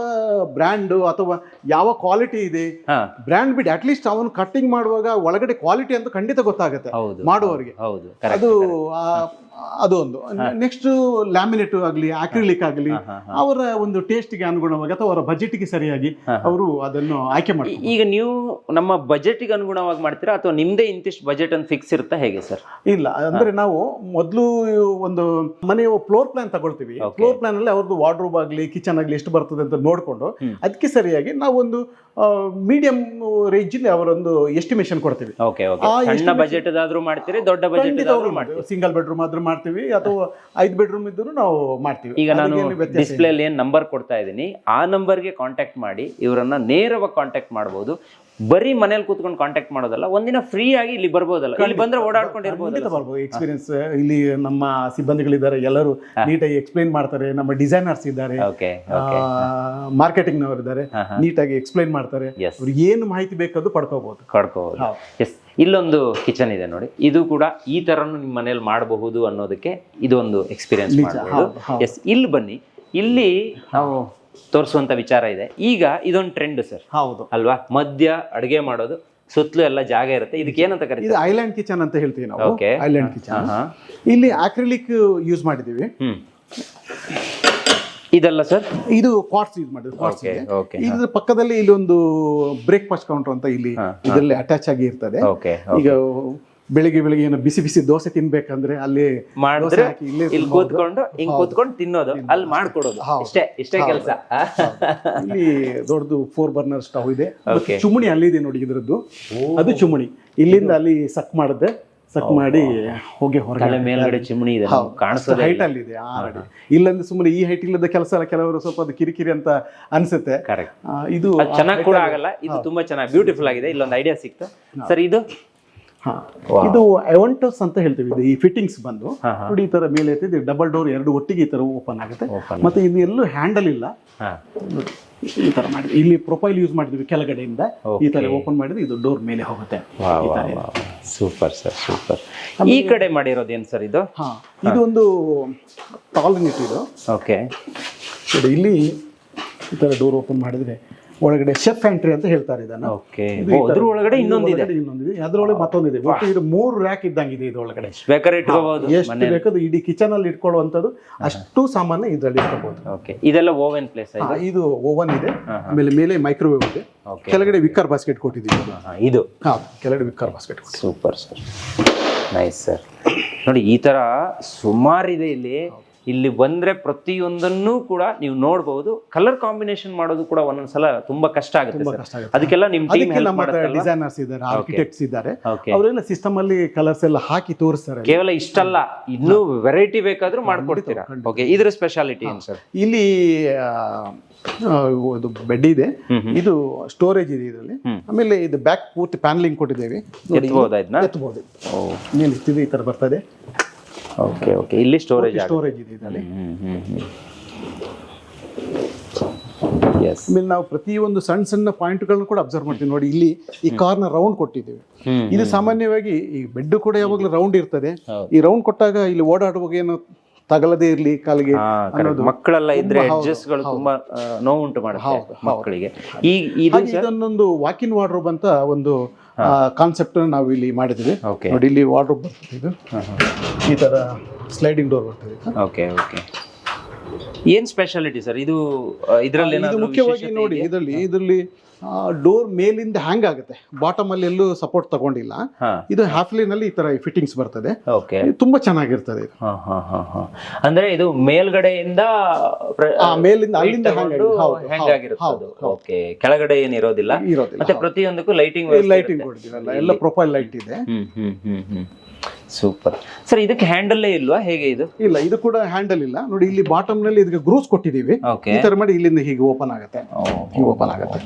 ಬ್ರ್ಯಾಂಡ್ ಅಥವಾ ಯಾವ ಕ್ವಾಲಿಟಿ ಇದೆ brand brand at at least ಅವನು ಕಟ್ಟಿಂಗ್ ಮಾಡುವಾಗ ಒಳಗಡೆ ಕ್ವಾಲಿಟಿ ಅಂತ ಖಂಡಿತ ಗೊತ್ತಾಗುತ್ತೆ ಮಾಡುವವರಿಗೆ. ಹೌದು. ಅದು ಅದೊಂದು. ಅದು ಒಂದು ನೆಕ್ಸ್ಟ್ ಲ್ಯಾಮಿನೇಟ್ ಆಗಲಿ ಆಕ್ರಿಲಿಕ್ ಆಗಲಿ ಅವರ ಒಂದು ಟೇಸ್ಟ್ಗೆ ಅನುಗುಣವಾಗಿ ಅಥವಾ ಅವರ ಬಜೆಟ್ಗೆ ಸರಿಯಾಗಿ ಅವರು ಅದನ್ನು ಆಯ್ಕೆ ಮಾಡಿ ಈಗ ನೀವು ನಮ್ಮ ಬಜೆಟ್ಗೆ ಅನುಗುಣವಾಗಿ ಮಾಡ್ತೀರಾ ಅಥವಾ ನಿಮ್ದೇ ಇಂತಿಷ್ಟು ಬಜೆಟ್ ಅಂತ ಫಿಕ್ಸ್ ಇರುತ್ತಾ ಹೇಗೆ ಸರ್? ಇಲ್ಲ ಅಂದ್ರೆ ನಾವು ಮೊದಲು ಒಂದು ಮನೆಯ ಫ್ಲೋರ್ ಪ್ಲಾನ್ ತಗೊಳ್ತೀವಿ. ಫ್ಲೋರ್ ಪ್ಲಾನ್ ಅಲ್ಲಿ ಅವ್ರದ್ದು ವಾರ್ಡ್ರೋಬ್ ಆಗಲಿ ಕಿಚನ್ ಆಗಲಿ ಎಷ್ಟು ಬರ್ತದೆ ಅಂತ ನೋಡಿಕೊಂಡು ಅದಕ್ಕೆ ಸರಿಯಾಗಿ ನಾವು ಒಂದು ಮೀಡಿಯಂ ರೇಂಜ್ ಅಲ್ಲಿ ಅವರೊಂದು ಎಸ್ಟಿಮೇಷನ್ ಕೊಡ್ತೀವಿ. ಓಕೆ ಓಕೆ ಆ ಸಣ್ಣ ಬಜೆಟ್ ಆದ್ರೂ ಮಾಡ್ತೀರಿ ದೊಡ್ಡ ಬಜೆಟ್ ಮಾಡ್ತೀವಿ. ಸಿಂಗಲ್ ಬೆಡ್ರೂಮ್ ಆದ್ರೂ ಮಾಡ್ತೀವಿ ಅಥವಾ ಐದು ಬೆಡ್ರೂಮ್ ಇದ್ರೂ ನಾವು ಮಾಡ್ತೀವಿ. ಈಗ ನಾನು. ಡಿಸ್ಪ್ಲೇ ಏನ್ ನಂಬರ್ ಕೊಡ್ತಾ ಇದ್ದೀನಿ ಆ ನಂಬರ್ಗೆ ಕಾಂಟ್ಯಾಕ್ಟ್ ಮಾಡಿ ಇವರನ್ನು ನೇರವಾಗಿ ಕಾಂಟ್ಯಾಕ್ಟ್ ಮಾಡ್ಬೋದು. ಬರೀ ಮನೇಲಿ ಕೂತ್ಕೊಂಡು ಕಾಂಟ್ಯಾಕ್ಟ್ ಮಾಡೋದಲ್ಲ ಒಂದಿನ ಫ್ರೀ ಆಗಿ ಇಲ್ಲಿ ಬರ್ಬೋದಲ್ಲ. ಇಲ್ಲಿ ಬಂದ್ರೆ ಓಡಾಡ್ಕೊಂಡಿರ್ಬೋದು ಎಕ್ಸ್ಪೀರಿಯನ್ಸ್ ಇಲ್ಲಿ ನಮ್ಮ ಸಿಬ್ಬಂದಿಗಳಿದ್ದಾರೆ ಎಲ್ಲರೂ ನೀಟಾಗಿ ಎಕ್ಸ್ಪ್ಲೈನ್ ಮಾಡ್ತಾರೆ ನಮ್ಮ ಡಿಸೈನರ್ಸ್ ಇದ್ದಾರೆ ಓಕೆ ಮಾರ್ಕೆಟಿಂಗ್ ನವರು ಇದ್ದಾರೆ ನೀಟಾಗಿ ಎಕ್ಸ್ಪ್ಲೈನ್ ಮಾಡ್ತಾರೆ. ಅವ್ರಿಗೆ ಏನು ಮಾಹಿತಿ ಬೇಕಾದ್ರು ಪಡ್ಕೋಬಹುದು ಪಡ್ಕೋಬಹುದು. ಎಸ್ ಇಲ್ಲೊಂದು ಕಿಚನ್ ಇದೆ ನೋಡಿ. ಇದು ಕೂಡ ಈ ತರನು ನಿಮ್ಮ ಮನೇಲಿ ಮಾಡಬಹುದು ಅನ್ನೋದಕ್ಕೆ ಇದೊಂದು ಎಕ್ಸ್ಪೀರಿಯನ್ಸ್ ಮಾಡಬಹುದು. ಎಸ್ ಇಲ್ಲಿ ಬನ್ನಿ. ಇಲ್ಲಿ ನಾವು ತೋರಿಸುವಂತ ವಿಚಾರ ಇದೆ. ಈಗ ಇದೊಂದು ಟ್ರೆಂಡ್ ಸರ್ ಹೌದು. ಅಲ್ವಾ? ಮಧ್ಯ ಅಡುಗೆ ಮಾಡೋದು ಸುತ್ತಲೂ ಎಲ್ಲ ಜಾಗ ಇರುತ್ತೆ. ಇದಕ್ಕೆ ಏನಂತ ಇದು ಐಲ್ಯಾಂಡ್ ಕಿಚನ್ ಅಂತ ಹೇಳ್ತೀವಿ ನಾವು. Okay. Island kitchen. ಇಲ್ಲಿ ಆಕ್ರಿಲಿಕ್ ಯೂಸ್ ಮಾಡಿದೀವಿ ಇದೆಲ್ಲ ಇದಲ್ಲ ಸರ್ ಇದು ಕ್ವಾರ್ಟ್ಸ್ ಯೂಸ್ ಮಾಡಿದ್ರು Okay, ಇದೆ okay, ಇದ್ರ ಪಕ್ಕದಲ್ಲಿ ಇಲ್ಲಿ ಒಂದು ಬ್ರೇಕ್ಫಾಸ್ಟ್ ಕೌಂಟರ್ ಅಂತ ಇಲ್ಲಿ ಇದರಲ್ಲಿ ಅಟ್ಯಾಚ್ ಆಗಿ ಇರ್ತದೆ. ಈಗ ಬೆಳಿಗ್ಗೆ ಬೆಳಿಗ್ಗೆ ಏನು ಬಿಸಿ ಬಿಸಿ ದೋಸೆ ತಿನ್ಬೇಕಂದ್ರೆ ಅಲ್ಲಿ ಮಾಡಿದ್ರೆ ಇಲ್ಲಿ ಕೂತ್ಕೊಂಡು ಹಿಂಗ್ ಕೂತ್ಕೊಂಡು ತಿನ್ನೋದು ಅಲ್ಲಿ ಮಾಡ್ಕೊಡೋದು. ಇಷ್ಟೇ ಇಷ್ಟೇ ಕೆಲಸ. ಇಲ್ಲಿ ದೊಡ್ಡದು ಫೋರ್ ಬರ್ನರ್ ಸ್ಟವ್ ಇದೆ. ಚುಮಣಿ ಅಲ್ಲಿ ಅಲ್ಲಿದೆ ನೋಡಿ ಇದ್ರದ್ದು. ಅದು ಚುಮಣಿ. ಇಲ್ಲಿಂದ ಅಲ್ಲಿ ಸಕ್ ಮಾಡಿದ್ರೆ ಸಕ್ ಮಾಡಿ ಹೋಗಿ ಹೊರಗಡೆ ಹೊರಗೆ ಮೇಲ್ಗಡೆ ಚಿಮಣಿ ಇದೆ ಕಾಣಿಸ್ತದೆ ಹೈಟ್ ಅಲ್ಲಿ ಇದೆ ಇಲ್ಲಂದ್ರೆ ಸುಮ್ಮನೆ ಈ ಹೈಟ್ ಇಲ್ಲದ ಕೆಲಸ ಎಲ್ಲ ಕೆಲವರು ಸ್ವಲ್ಪ ಅದು ಕಿರಿಕಿರಿ ಅಂತ ಅನ್ಸುತ್ತೆ. ಕರೆಕ್ಟ್ ಇದು ಅದು ಚೆನ್ನಾಗಿ ಕೂಡ ಆಗಲ್ಲ ಇದು ತುಂಬಾ ಚೆನ್ನಾಗಿ ಬ್ಯೂಟಿಫುಲ್ ಆಗಿದೆ ಇಲ್ಲೊಂದು ಐಡಿಯಾ ಸಿಕ್ತು. ಸರ್ ಇದು ಹಾ. ಇದು ಎವಂಟಸ್ ಅಂತ ಹೇಳ್ತೀವಿ. ಇದು ಈ ಫಿಟ್ಟಿಂಗ್ಸ್ ಬಂದು ನೋಡಿ ಈ ತರ ಮೇಲೆ ಐತೆ ಡಬಲ್ ಡೋರ್ ಎರಡು ಒಟ್ಟಿಗೆ ಈ ತರ ಓಪನ್ ಆಗುತ್ತೆ. ಮತ್ತೆ ಇದು ಎಲ್ಲೂ ಹ್ಯಾಂಡಲ್ ಇಲ್ಲ. ಈ ತರ ಮಾಡಿದ್ವಿ. ಇಲ್ಲಿ ಪ್ರೊಫೈಲ್ ಯೂಸ್ ಮಾಡಿದ್ವಿ ಕೆಳಗಡೆಯಿಂದ. ಈ ತರ ಓಪನ್ ಮಾಡಿದ್ರೆ ಇದು ಡೋರ್ ಮೇಲೆ ಹೋಗುತ್ತೆ. ಸೂಪರ್ ಸರ್ ಸೂಪರ್ ಈ ಕಡೆ ಮಾಡಿರೋದೇನು ಸರ್ ಇದು? ಹಾ ಇದು ಒಂದು ಟಾಲ್ನೆಟ್ ಇದು. ಓಕೆ ಇಲ್ಲಿ ಈ ತರ ಡೋರ್ ಓಪನ್ ಮಾಡಿದ್ರೆ ಒಳಗಡೆ ಶೆಫ್ ಎಂಟ್ರಿ ಅಂತ ಹೇಳ್ತಾರೆ ಇದನ್ನ. ಓಕೆ ಇದು ಅದ್ರ ಒಳಗಡೆ ಇನ್ನೊಂದಿದೆ. ಇನ್ನೊಂದಿದೆ. ಅದರೊಳಗೆ ಮತ್ತೊಂದಿದೆ. ಒಟ್ಟು ಇದು ಮೂರು ರ್ಯಾಕ್ ಇದ್ದಂಗಿದೆ ಇದೆ ಒಳಗಡೆ ಬೇಕಾದ್ರೆ ಇಟ್ಕೋಬಹುದು ಎಷ್ಟು ಬೇಕಾದ್ರೂ ಇಡೀ ಕಿಚನ್ ಅಲ್ಲಿ ಇಟ್ಕೊಳ್ಳುವಂಥದ್ದು ಅಷ್ಟು ಸಾಮಾನು ಇದರಲ್ಲಿ ಇಟ್ಕೋಬಹುದು. ಓಕೆ ಇದೆಲ್ಲ ಓವನ್ ಪ್ಲೇಸ್ ಇದು? ಓವನ್ ಇದೆ. ಆಮೇಲೆ ಮೇಲೆ ಮೈಕ್ರೋವೇವ್ ಇದೆ. ಕೆಳಗಡೆ ವಿಕ್ಕರ್ ಬಾಸ್ಕೆಟ್ ಕೊಟ್ಟಿದ್ದೀವಿ ಇದು? ಹಾ ಕೆಳಗಡೆ wicker basket super sir nice sir ನೋಡಿ ಈ ತರ ಸುಮಾರಿದೆ ಇಲ್ಲಿ. ಇಲ್ಲಿ ಬಂದ್ರೆ ಪ್ರತಿಯೊಂದನ್ನು ಕೂಡ ನೀವು ನೋಡಬಹುದು ಕಲರ್ ಕಾಂಬಿನೇಷನ್ ಮಾಡೋದು ಕೂಡ ಒಂದೊಂದ್ಸಲ ತುಂಬಾ ಕಷ್ಟ ಆಗುತ್ತೆ. ಅದಕ್ಕೆಲ್ಲ ನಿಮ್ಮ ಟೀಮ್ ಡಿಸೈನರ್ಸ್ ಇದ್ದಾರೆ ಆರ್ಕಿಟೆಕ್ಟ್ಸ್ ಇದ್ದಾರೆ. ಅವರೆಲ್ಲ ಸಿಸ್ಟಮ್ ಅಲ್ಲಿ ಕಲರ್ಸ್ ಎಲ್ಲ ಹಾಕಿ ತೋರಿಸ್ತಾರೆ. ಕೇವಲ ಇಷ್ಟಲ್ಲ ಇನ್ನೂ ವೆರೈಟಿ ಬೇಕಾದ್ರೂ ಮಾಡ್ಕೊಡ್ತೀರಾ? ಓಕೆ ಇದ್ರ ಸ್ಪೆಷಾಲಿಟಿ ಏನು ಸರ್? ಇಲ್ಲಿ ಇದು ಬೆಡ್ ಇದೆ. ಇದು ಸ್ಟೋರೇಜ್ ಇದೆ ಇದರಲ್ಲಿ. ಆಮೇಲೆ ಇದು ಬ್ಯಾಕ್ ಪೂರ್ತಿ ಪ್ಯಾನಲಿಂಗ್ ಕೊಟ್ಟಿದ್ದೇವೆ. ಎತ್ತಬಹುದು ಈ ತರ ಬರ್ತದೆ ಓಕೆ ಓಕೆ ಇಲ್ಲಿ ಸ್ಟೋರೇಜ್ ಸ್ಟೋರೇಜ್ ಇದೆ ಇದರಲ್ಲಿ. ಆಮೇಲೆ ನಾವು ಪ್ರತಿಯೊಂದು ಸಣ್ಣ ಸಣ್ಣ ಪಾಯಿಂಟ್ಗಳನ್ನ ಕೂಡ ಅಬ್ಸರ್ವ್ ಮಾಡ್ತೀವಿ. ನೋಡಿ ಇಲ್ಲಿ ಈ ಕಾರ್ನ ರೌಂಡ್ ಕೊಟ್ಟಿದ್ದೀವಿ. ಇದು ಸಾಮಾನ್ಯವಾಗಿ ಈ ಬೆಡ್ ಕೂಡ ಯಾವಾಗಲೂ ರೌಂಡ್ ಇರ್ತದೆ. ಈ ರೌಂಡ್ ಕೊಟ್ಟಾಗ ಇಲ್ಲಿ ಓಡಾಡುವಾಗ ಏನೋ ತಗಲದೇ ಇರ್ಲಿ ಕಾಲಿಗೆ. ಮಕ್ಕಳೆಲ್ಲ ಇದ್ರೆ ಅಡ್ಜಸ್ಟ್ಗಳು ತುಂಬಾ ನೋವುಂಟು ಮಾಡುತ್ತೆ ಮಕ್ಕಳಿಗೆ. ಈ ಇದನ್ನೊಂದು ವಾಕಿನ್ ವಾರ್ಡ್ರೋಬ್ ಅಂತ ಒಂದು ಕಾನ್ಸೆಪ್ಟ್ ನಾವು ಇಲ್ಲಿ ಮಾಡಿದ್ವಿ Okay. ನೋಡಿ ಇಲ್ಲಿ ವಾರ್ಡ್ರೋಬ್ ಬರ್ತದೆ ಇದು. ಈ ತರ ಸ್ಲೈಡಿಂಗ್ ಡೋರ್ ಬರ್ತದೆ. ಓಕೆ ಓಕೆ ಏನ್ ಸ್ಪೆಷಾಲಿಟಿ ಸರ್ ಇದು ಇದರಲ್ಲಿ ಇದು ಮುಖ್ಯವಾಗಿ ನೋಡಿ ಇದರಲ್ಲಿ ಇದರಲ್ಲಿ ಡೋರ್ ಮೇಲಿಂದ ಹ್ಯಾಂಗ್ ಆಗುತ್ತೆ. ಬಾಟಮ್ ಅಲ್ಲಿ ಎಲ್ಲೂ ಸಪೋರ್ಟ್ ತಗೊಂಡಿಲ್ಲ. ಇದು ಹ್ಯಾಫ್ಲಿನಲ್ಲಿ ಈ ತರ ಫಿಟ್ಟಿಂಗ್ಸ್ ಬರ್ತದೆ. ತುಂಬಾ ಚೆನ್ನಾಗಿರ್ತದೆ ಇದು. ಅಂದ್ರೆ ಇದು ಮೇಲ್ಗಡೆಯಿಂದ ಆ, ಮೇಲಿಂದ ಅಲ್ಲಿಂದ ಓಕೆ ಕೆಳಗಡೆ ಏನಿರೋದಿಲ್ಲ ಇರೋದಿಲ್ಲ. ಮತ್ತೆ ಪ್ರತಿಯೊಂದಕ್ಕೂ ಲೈಟಿಂಗ್ ಲೈಟಿಂಗ್ ಕೊಡ್ತೀವಲ್ಲ ಎಲ್ಲ ಪ್ರೊಫೈಲ್ ಲೈಟ್ ಇದೆ. ಸೂಪರ್ ಸರ್ ಇದಕ್ಕೆ ಹ್ಯಾಂಡಲ್ಲೇ ಇಲ್ವಾ? ಹೇಗೆ ಇದು? ಇಲ್ಲ ಇದು ಕೂಡ ಹ್ಯಾಂಡಲ್ ಇಲ್ಲ. ನೋಡಿ ಇಲ್ಲಿ ಬಾಟಮ್ನಲ್ಲಿ ಇದಕ್ಕೆ ಗ್ರೂಸ್ ಕೊಟ್ಟಿದ್ದೀವಿ. ಈ ತರ ಮಾಡಿ ಇಲ್ಲಿಂದ ಹೀಗೆ ಓಪನ್ ಆಗುತ್ತೆ. ಹೀಗೆ ಓಪನ್ ಆಗುತ್ತೆ.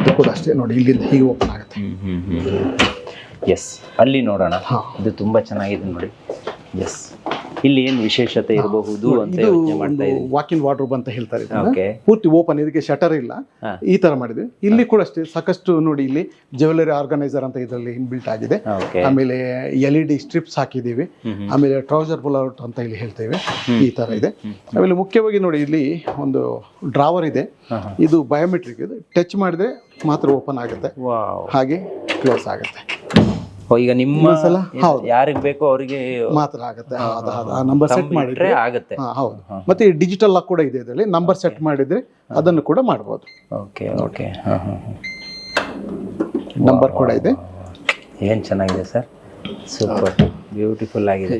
ಇದು ಕೂಡ ಅಷ್ಟೇ. ನೋಡಿ ಇಲ್ಲಿಂದ ಹೀಗೆ ಓಪನ್ ಆಗುತ್ತೆ. ಎಸ್ ಅಲ್ಲಿ ನೋಡೋಣ. ಇದು ತುಂಬಾ ಚೆನ್ನಾಗಿದೆ ನೋಡಿ. ಎಸ್ ಇಲ್ಲಿ ಏನು ವಿಶೇಷತೆ ಇರಬಹುದು ಅಂತ ಯೋಚನೆ ಮಾಡ್ತಾ ವಾಕಿನ್ ವಾರ್ಡ್ರೋಬ್ ಅಂತ ಹೇಳ್ತಾರೆ ಇದನ್ನ. ಓಕೆ ಪೂರ್ತಿ ಓಪನ್ ಇದಕ್ಕೆ ಶಟರ್ ಇಲ್ಲ. ಈ ತರ ಮಾಡಿದ್ವಿ ಇಲ್ಲಿ ಕೂಡ ಅಷ್ಟೇ ಸಾಕಷ್ಟು ನೋಡಿ ಇಲ್ಲಿ ಜ್ಯುವೆಲರಿ ಆರ್ಗನೈಸರ್ ಅಂತ ಇದರಲ್ಲಿ ಇನ್ಬಿಲ್ಟ್ ಆಗಿದೆ. ಓಕೆ ಆಮೇಲೆ ಎಲ್ ಇ ಡಿ ಸ್ಟ್ರಿಪ್ಸ್ ಹಾಕಿದ್ದೀವಿ. ಆಮೇಲೆ ಟ್ರೌಸರ್ ಬುಲೌಟ್ ಅಂತ ಇಲ್ಲಿ ಹೇಳ್ತೇವೆ. ಈ ತರ ಇದೆ. ಆಮೇಲೆ ಮುಖ್ಯವಾಗಿ ನೋಡಿ ಇಲ್ಲಿ ಒಂದು ಡ್ರಾವರ್ ಇದೆ. ಇದು ಬಯೋಮೆಟ್ರಿಕ್ ಇದು ಟಚ್ ಮಾಡಿದ್ರೆ ಮಾತ್ರ ಓಪನ್ ಆಗುತ್ತೆ. ವಾವ್ ಹಾಗೆ ಕ್ಲೋಸ್ ಆಗುತ್ತೆ. ಈಗ ನಿಮ್ಮ ಸಲ? ಹೌದು. ಯಾರಿಗ್ ಬೇಕೋ ಅವರಿಗೆ ಮಾತ್ರ ಆಗುತ್ತೆ. ಆ ನಂಬರ್ ಸೆಟ್ ಮಾಡಿದ್ರೆ? ಆಗುತ್ತೆ. ಹೌದು. ಮತ್ತೆ ಡಿಜಿಟಲ್ ಲಾಕ್ ಕೂಡ ಇದೆ ಇದರಲ್ಲಿ. ನಂಬರ್ ಸೆಟ್ ಮಾಡಿದ್ರೆ ಅದನ್ನು ಕೂಡ ಮಾಡ್ಬೋದು. ಓಕೆ ಓಕೆ ನಂಬರ್ ಕೂಡ ಇದೆ. ಏನ್ ಚೆನ್ನಾಗಿದೆ ಸರ್? ಸೂಪರ್ ಬ್ಯೂಟಿಫುಲ್ ಆಗಿದೆ.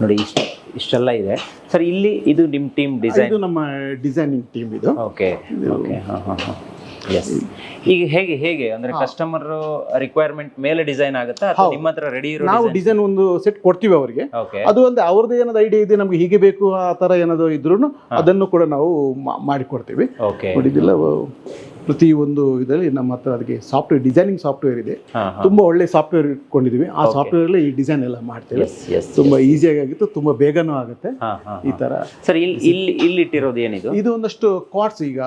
ನೋಡಿ ಇಷ್ಟ ಇಷ್ಟೆಲ್ಲ ಇದೆ. ಸರ್ ಇಲ್ಲಿ ಇದು ನಿಮ್ಮ ಟೀಮ್ ಡಿಸೈನ್ ಇದು ನಮ್ಮ ಡಿಸೈನಿಂಗ್ ಟೀಮ್ ಇದು. ಓಕೆ ಓಕೆ ಹಾಂ ಹಾಂ ಹಾಂ. ಎಸ್ ಈಗ ಹೇಗೆ ಹೇಗೆ? ಅಂದ್ರೆ ಕಸ್ಟಮರ್ ರಿಕ್ವೈರ್ಮೆಂಟ್ ಮೇಲೆ ಡಿಸೈನ್ ಆಗುತ್ತಾ ಅಥವಾ ನಿಮ್ಮ ಹತ್ರ ರೆಡಿ ಇರೋ ನಾವು ಡಿಸೈನ್ ಒಂದು ಸೆಟ್ ಕೊಡ್ತೀವಿ ಅವರಿಗೆ. ಓಕೆ ಅದು ಒಂದು ಅವ್ರದ್ದು ಏನಾದ್ರು ಐಡಿಯಾ ಇದೆ ನಮ್ಗೆ ಹೀಗೆ ಬೇಕು ಆ ತರ ಏನಾದ್ರು ಇದ್ರು ಅದನ್ನು ಕೂಡ ನಾವು ಮಾಡಿಕೊಡ್ತೀವಿ. ಓಕೆ ಇದೆಲ್ಲ ಪ್ರತಿ ಒಂದು ಇದರಲ್ಲಿ ನಮ್ಮ ಹತ್ರ ಅದಕ್ಕೆ ಸಾಫ್ಟ್ವೇರ್ ಡಿಸೈನಿಂಗ್ ಸಾಫ್ಟ್ವೇರ್ ಇದೆ. ತುಂಬಾ ಒಳ್ಳೆ ಸಾಫ್ಟ್ವೇರ್ ಇಟ್ಕೊಂಡಿದ್ದೀವಿ ಆ ಸಾಫ್ಟ್ವೇರ್ ಅಲ್ಲಿ ಈ ಡಿಸೈನ್ ಎಲ್ಲ ಮಾಡ್ತೇವೆ. ತುಂಬಾ ಈಸಿಯಾಗಿ ಆಗಿತ್ತು ತುಂಬಾ ಬೇಗನೂ ಆಗುತ್ತೆ. ಈ ತರ. ಸರ್ ಇಲ್ಲಿ ಇಲ್ಲಿ ಇಟ್ಟಿರೋದು ಏನಿದು? ಇದು ಒಂದಷ್ಟು ಕ್ವಾಟ್ಸ್ ಈಗ.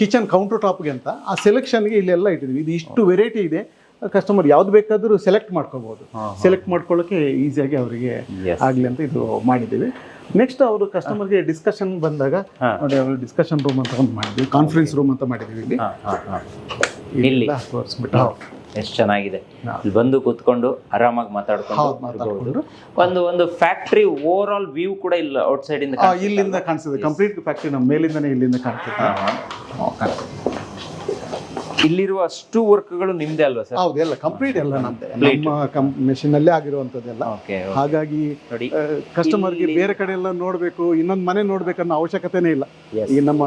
ಕಿಚನ್ ಕೌಂಟರ್ ಟಾಪ್ಗೆ ಅಂತ. ಆ ಸೆಲೆಕ್ಷನ್ಗೆ ಇಲ್ಲೆಲ್ಲ ಇಟ್ಟಿದ್ದೀವಿ ಇದು ಇಷ್ಟು ವೆರೈಟಿ ಇದೆ. ಕಸ್ಟಮರ್ ಯಾವ್ದು ಬೇಕಾದ್ರೂ ಸೆಲೆಕ್ಟ್ ಮಾಡ್ಕೋಬಹುದು ಸೆಲೆಕ್ಟ್ ಮಾಡ್ಕೊಳ್ಳೋಕೆ ಈಸಿಯಾಗಿ ಅವರಿಗೆ ಆಗ್ಲಿ ಅಂತ ಇದು ಮಾಡಿದ್ದೀವಿ. ನೆಕ್ಸ್ಟ್ ಅವರು ಕಸ್ಟಮರ್ಗೆ ಡಿಸ್ಕಷನ್ ಬಂದಾಗ. ನೋಡಿ ಅವರು ಡಿಸ್ಕಷನ್ ರೂಮ್ ಅಂತ ಒಂದು ಮಾಡಿದ್ವಿ. ಕಾನ್ಫರೆನ್ಸ್ ರೂಮ್ ಅಂತ ಮಾಡಿದ್ದೀವಿ ಇಲ್ಲಿ? ತೋರಿಸ್ಬಿಟ್ಟು. ಎಷ್ಟು ಚೆನ್ನಾಗಿದೆ. ಇಲ್ಲಿ ಬಂದು ಕೂತ್ಕೊಂಡು ಆರಾಮಾಗಿ ಮಾತಾಡ್ಕೊಂಡು ಒಂದು ಒಂದು ಫ್ಯಾಕ್ಟ್ರಿ ಓವರ್ ಆಲ್ ವ್ಯೂ ಕೂಡ ಇಲ್ಲ ಔಟ್ ಸೈಡ್ ಇಂದ ಇಲ್ಲಿಂದ ಕಾಣಿಸ್ತದೆ. ಕಂಪ್ಲೀಟ್ ಫ್ಯಾಕ್ಟ್ರಿ ನಮ್ಮ ಮೇಲಿಂದನೇ ಇಲ್ಲಿಂದ ಕಾಣಿಸ್ತದೆ ಇಲ್ಲಿರುವ ಅಷ್ಟು ವರ್ಕ್ಗಳು ನಿಮ್ದೇ ಅಲ್ವಾ ಸರ್? ಹೌದು ಎಲ್ಲ ಕಂಪ್ಲೀಟ್ ಎಲ್ಲ ನಮ್ದೆ. ನಮ್ಮ ಮೆಷಿನ್ ಅಲ್ಲೇ ಆಗಿರುವಂತದ್ದೆಲ್ಲ ಓಕೆ ಹಾಗಾಗಿ ನೋಡಿ ಕಸ್ಟಮರ್ಗೆ ಬೇರೆ ಕಡೆ ಎಲ್ಲ ನೋಡಬೇಕು ಇನ್ನೊಂದು ಮನೆ ನೋಡ್ಬೇಕನ್ನೋ ಅವಶ್ಯಕತೆನೇ ಇಲ್ಲ. ಈ ನಮ್ಮ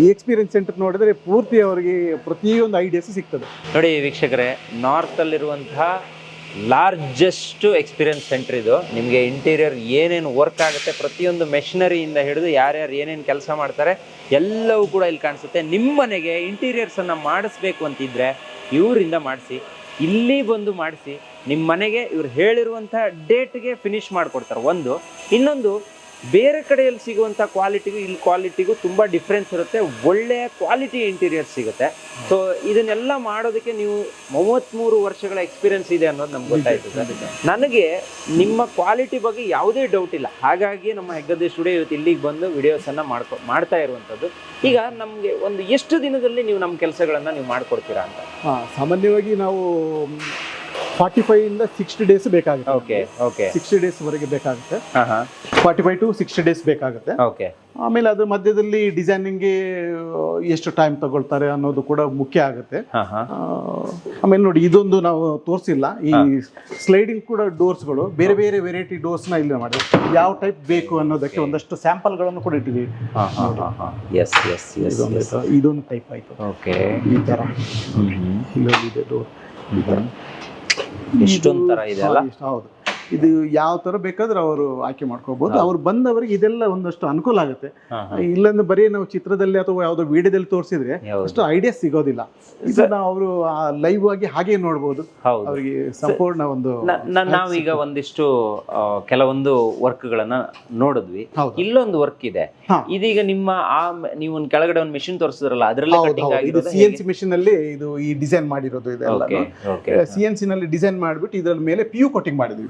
ಈ ಎಕ್ಸ್ಪೀರಿಯನ್ಸ್ ಸೆಂಟರ್ ನೋಡಿದ್ರೆ ಪೂರ್ತಿ ಅವರಿಗೆ ಪ್ರತಿಯೊಂದು ಐಡಿಯಾಸ್ ಸಿಗ್ತದೆ. ನೋಡಿ ವೀಕ್ಷಕರೇ ನಾರ್ತ್ ಅಲ್ಲಿರುವಂತಹ ಲಾರ್ಜೆಸ್ಟ್ ಎಕ್ಸ್ಪೀರಿಯನ್ಸ್ ಸೆಂಟ್ರ್ ಇದು. ನಿಮಗೆ ಇಂಟೀರಿಯರ್ ಏನೇನು ವರ್ಕ್ ಆಗುತ್ತೆ ಪ್ರತಿಯೊಂದು ಮೆಷಿನರಿಯಿಂದ ಹಿಡಿದು ಯಾರ್ಯಾರು ಏನೇನು ಕೆಲಸ ಮಾಡ್ತಾರೆ ಎಲ್ಲವೂ ಕೂಡ ಇಲ್ಲಿ ಕಾಣಿಸುತ್ತೆ. ನಿಮ್ಮ ಮನೆಗೆ ಇಂಟೀರಿಯರ್ಸನ್ನು ಮಾಡಿಸ್ಬೇಕು ಅಂತಿದ್ರೆ ಇವರಿಂದ ಮಾಡಿಸಿ, ಇಲ್ಲಿ ಬಂದು ಮಾಡಿಸಿ ನಿಮ್ಮ ಮನೆಗೆ ಇವ್ರು ಹೇಳಿರುವಂಥ ಡೇಟ್ಗೆ ಫಿನಿಶ್ ಮಾಡಿಕೊಡ್ತಾರೆ. ಒಂದು. ಇನ್ನೊಂದು ಬೇರೆ ಕಡೆಯಲ್ಲಿ ಸಿಗುವಂಥ ಕ್ವಾಲಿಟಿಗೂ ಇಲ್ಲಿ ಕ್ವಾಲಿಟಿಗೂ ತುಂಬ ಡಿಫ್ರೆನ್ಸ್ ಇರುತ್ತೆ. ಒಳ್ಳೆಯ ಕ್ವಾಲಿಟಿ ಇಂಟೀರಿಯರ್ ಸಿಗುತ್ತೆ. ಸೊ ಇದನ್ನೆಲ್ಲ ಮಾಡೋದಕ್ಕೆ ನೀವು ಮೂವತ್ತ್ಮೂರು ವರ್ಷಗಳ ಎಕ್ಸ್ಪೀರಿಯನ್ಸ್ ಇದೆ ಅನ್ನೋದು ನಮ್ಗೆ ಗೊತ್ತಾಯ್ತು ಸರ್. ನನಗೆ ನಿಮ್ಮ ಕ್ವಾಲಿಟಿ ಬಗ್ಗೆ ಯಾವುದೇ ಡೌಟ್ ಇಲ್ಲ. ಹಾಗಾಗಿ ನಮ್ಮ ಹೆಗ್ಗದ್ದೆ ಸ್ಟುಡಿಯೋ ಇವತ್ತು ಇಲ್ಲಿಗೆ ಬಂದು ವಿಡಿಯೋಸನ್ನು ಮಾಡ್ಕೊ ಮಾಡ್ತಾ ಇರುವಂಥದ್ದು. ಈಗ ನಮಗೆ ಒಂದು ಎಷ್ಟು ದಿನದಲ್ಲಿ ನೀವು ನಮ್ಮ ಕೆಲಸಗಳನ್ನು ನೀವು ಮಾಡಿಕೊಡ್ತೀರಾ ಅಂತ? ಹಾ, ಸಾಮಾನ್ಯವಾಗಿ ನಾವು ಫಾರ್ಟಿ ಫೈವ್ ಇಂದ ಸಿಕ್ಸ್ಟಿ ಡೇಸ್ ಬೇಕಾಗುತ್ತೆ. ಓಕೆ ಓಕೆ ಸಿಕ್ಸ್ಟಿ ಡೇಸ್ ವರೆಗೆ ಬೇಕಾಗುತ್ತೆ. Forty five to sixty days ಬೇಕಾಗುತ್ತೆ. ಓಕೆ ಆಮೇಲೆ ಅದ್ರ ಮಧ್ಯದಲ್ಲಿ ಡಿಸೈನಿಂಗ್ ಎಷ್ಟು ಟೈಮ್ ತಗೊಳ್ತಾರೆ ಅನ್ನೋದು ಕೂಡ ಮುಖ್ಯ ಆಗುತ್ತೆ. ಆಮೇಲೆ ನೋಡಿ ಇದೊಂದು ನಾವು ತೋರಿಸಿಲ್ಲ. ಈ ಸ್ಲೈಡಿಂಗ್ ಕೂಡ ಡೋರ್ಸ್ಗಳು ಬೇರೆ ಬೇರೆ ವೆರೈಟಿ ಡೋರ್ಸ್ನ ಇಲ್ಲಿ ಮಾಡಿ ಯಾವ ಟೈಪ್ ಬೇಕು ಅನ್ನೋದಕ್ಕೆ ಒಂದಷ್ಟು ಸ್ಯಾಂಪಲ್ಗಳನ್ನು ಕೂಡ ಇಟ್ಟಿದ್ದೀವಿ. ಇದೊಂದು ಟೈಪ್ ಆಯ್ತು. ಓಕೆ ಈ ತರ. ಇಲ್ಲೊಂದಿದೆ ಡೋರ್ ಇಷ್ಟೊಂದ್ ತರ ಇದೆ ಅಲ್ಲ? ಹೌದು ಇದು ಯಾವ ತರ ಬೇಕಾದ್ರೆ ಅವರು ಆಯ್ಕೆ ಮಾಡ್ಕೋಬಹುದು ಅವ್ರು ಬಂದವರಿಗೆ ಇದೆಲ್ಲ ಒಂದಷ್ಟು ಅನುಕೂಲ ಆಗುತ್ತೆ. ಇಲ್ಲಂದ್ರೆ ಬರೀ ನಾವು ಚಿತ್ರದಲ್ಲಿ ಅಥವಾ ಯಾವುದೋ ವಿಡಿಯೋದಲ್ಲಿ ತೋರಿಸಿದ್ರೆ. ಅಷ್ಟು ಐಡಿಯಾ ಸಿಗೋದಿಲ್ಲ. ಇದನ್ನ ಅವರು ಲೈವ್ ಆಗಿ ಹಾಗೆ ನೋಡ್ಬೋದು. ಹೌದು. ಅವರಿಗೆ ಸಂಪೂರ್ಣ ಒಂದು ನಾವೀಗ ಒಂದಿಷ್ಟು ಕೆಲವೊಂದು ಕೆಲವೊಂದು ವರ್ಕ್ಗಳನ್ನ ನೋಡಿದ್ವಿ. ಇಲ್ಲೊಂದು ವರ್ಕ್ ಇದೆ. ಇದೀಗ ನಿಮ್ಮ ಆ ನೀವು ಒಂದ್ ಕೆಳಗಡೆ ಒಂದು ಮೆಷಿನ್ ತೋರಿಸಿದ್ರಲ್ಲ ಅದರಲ್ಲಿ ಸಿ ಎನ್ ಸಿ ಮಿಷಿನ್ ಅಲ್ಲಿ ಇದು ಈ ಡಿಸೈನ್ ಮಾಡಿರೋದು ಇದೆಲ್ಲ ಸಿ ಎನ್ ಸಿ ನಲ್ಲಿ ಡಿಸೈನ್ ಮಾಡ್ಬಿಟ್ಟು ಇದ್ರ ಮೇಲೆ ಪಿ ಯು ಕೋಟಿಂಗ್ ಮಾಡಿದ್ವಿ.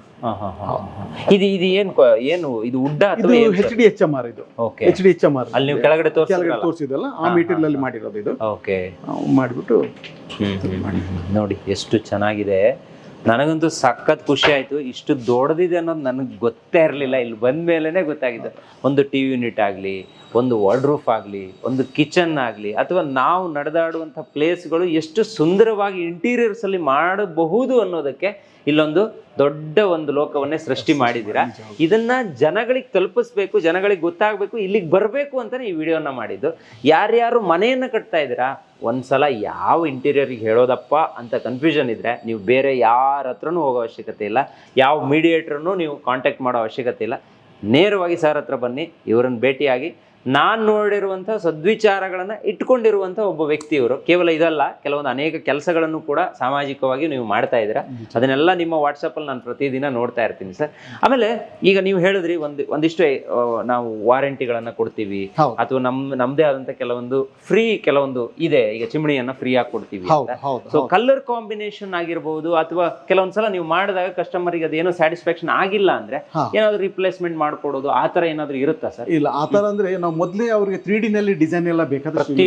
ಇದು ಇದು ಏನು ಏನು ಇದು ಉಡ್ಡ ಇದು H D H M R ಇದು. Okay H D H M R ಅಲ್ಲಿ ನೀವು ಕೆಳಗಡೆ ಕೆಳಗಡೆ ತೋರಿಸಿದ್ರಲ್ಲ ತೋರಿಸಿದಲ್ಲ ಆ ಮೆಟೀರಿಯಲ್ ಅಲ್ಲಿ ಮಾಡಿರೋದು ಇದು. ಓಕೆ ಮಾಡಿಬಿಟ್ಟು ನೋಡಿ ಎಷ್ಟು ಚೆನ್ನಾಗಿದೆ. ನನಗಂತೂ ಸಖತ್ ಖುಷಿ ಆಯ್ತು. ಇಷ್ಟು ದೊಡ್ಡದಿದೆ ಅನ್ನೋದು ನನಗೆ ಗೊತ್ತೇ ಇರಲಿಲ್ಲ. ಇಲ್ಲಿ ಬಂದ ಮೇಲೇ ಗೊತ್ತಾಗಿದ್ದು ಒಂದು ಟಿ ವಿ ಯೂನಿಟ್ ಆಗಲಿ ಒಂದು ವಾರ್ಡ್ರೂಫ್ ಆಗಲಿ ಒಂದು ಕಿಚನ್ ಆಗಲಿ ಅಥವಾ ನಾವು ನಡೆದಾಡುವಂಥ ಪ್ಲೇಸ್ಗಳು ಎಷ್ಟು ಸುಂದರವಾಗಿ ಇಂಟೀರಿಯರ್ಸ್ ಅಲ್ಲಿ ಮಾಡಬಹುದು ಅನ್ನೋದಕ್ಕೆ ಇಲ್ಲೊಂದು ದೊಡ್ಡ ಒಂದು ಲೋಕವನ್ನೇ ಸೃಷ್ಟಿ ಮಾಡಿದ್ದೀರಾ? ಇದನ್ನ ಜನಗಳಿಗೆ ತಲುಪಿಸ್ಬೇಕು, ಜನಗಳಿಗೆ ಗೊತ್ತಾಗಬೇಕು, ಇಲ್ಲಿಗೆ ಬರಬೇಕು ಅಂತಾನೆ ಈ ವಿಡಿಯೋನ ಮಾಡಿದ್ದು. ಯಾರ್ಯಾರು ಮನೆಯನ್ನು ಕಟ್ತಾ ಇದ್ದೀರಾ? ಒಂದ್ಸಲ ಯಾವ ಇಂಟೀರಿಯರ್ಗೆ ಹೇಳೋದಪ್ಪ ಅಂತ ಕನ್ಫ್ಯೂಷನ್ ಇದ್ರೆ ನೀವು ಬೇರೆ ಯಾರ ಹತ್ರನೂ ಹೋಗೋ ಅವಶ್ಯಕತೆ ಇಲ್ಲ. ಯಾವ ಮೀಡಿಯೇಟ್ರನ್ನು ನೀವು ಕಾಂಟ್ಯಾಕ್ಟ್ ಮಾಡೋ ಅವಶ್ಯಕತೆ ಇಲ್ಲ. ನೇರವಾಗಿ ಸರ್ ಹತ್ರ ಬನ್ನಿ, ಇವರನ್ನು ಭೇಟಿಯಾಗಿ ನಾನು ನೋಡಿರುವಂಥ ಸದ್ವಿಚಾರಗಳನ್ನು ಇಟ್ಕೊಂಡಿರುವಂಥ ಒಬ್ಬ ವ್ಯಕ್ತಿ ಇವರು ಕೇವಲ ಇದಲ್ಲ ಕೆಲವೊಂದು ಅನೇಕ ಕೆಲಸಗಳನ್ನು ಕೂಡ ಸಾಮಾಜಿಕವಾಗಿ ನೀವು ಮಾಡ್ತಾ ಇದ್ದೀರಾ. ಅದನ್ನೆಲ್ಲ ನಿಮ್ಮ ವಾಟ್ಸಪ್ಪಲ್ಲಿ ನಾನು ಪ್ರತಿದಿನ ನೋಡ್ತಾ ಇರ್ತೀನಿ ಸರ್. ಆಮೇಲೆ ಈಗ ನೀವು ಹೇಳಿದ್ರಿ ಒಂದು ಒಂದಿಷ್ಟು ನಾವು ವಾರಂಟಿಗಳನ್ನು ಕೊಡ್ತೀವಿ ಅಥವಾ ನಮ್ ನಮ್ದೇ ಆದಂಥ ಕೆಲವೊಂದು ಫ್ರೀ ಕೆಲವೊಂದು ಇದೆ ಈಗ ಚಿಮಣಿಯನ್ನ ಫ್ರೀ ಆಗಿ ಕೊಡ್ತೀವಿ ಸೊ ಕಲರ್ ಕಾಂಬಿನೇಷನ್ ಆಗಿರ್ಬೋದು ಅಥವಾ ಕೆಲವೊಂದ್ಸಲ ನೀವು ಮಾಡಿದಾಗ ಕಸ್ಟಮರ್ಗೆ ಅದೇನೋ ಸ್ಯಾಟಿಸ್ಫ್ಯಾಕ್ಷನ್ ಆಗಿಲ್ಲ ಅಂದ್ರೆ. ಏನಾದ್ರು ರಿಪ್ಲೇಸ್ಮೆಂಟ್ ಮಾಡ್ಕೊಡೋದು ಆ ತರ ಏನಾದ್ರು ಇರುತ್ತಾ ಸರ್? ಇಲ್ಲ ಆ ಥರ ಅಂದ್ರೆ ನಾವು ನಾವು ಮೊದಲೇ ಅವರಿಗೆ ತ್ರೀ ಡಿ ನಲ್ಲಿ ಡಿಸೈನ್ ಎಲ್ಲ ಬೇಕಾದ್ರೆ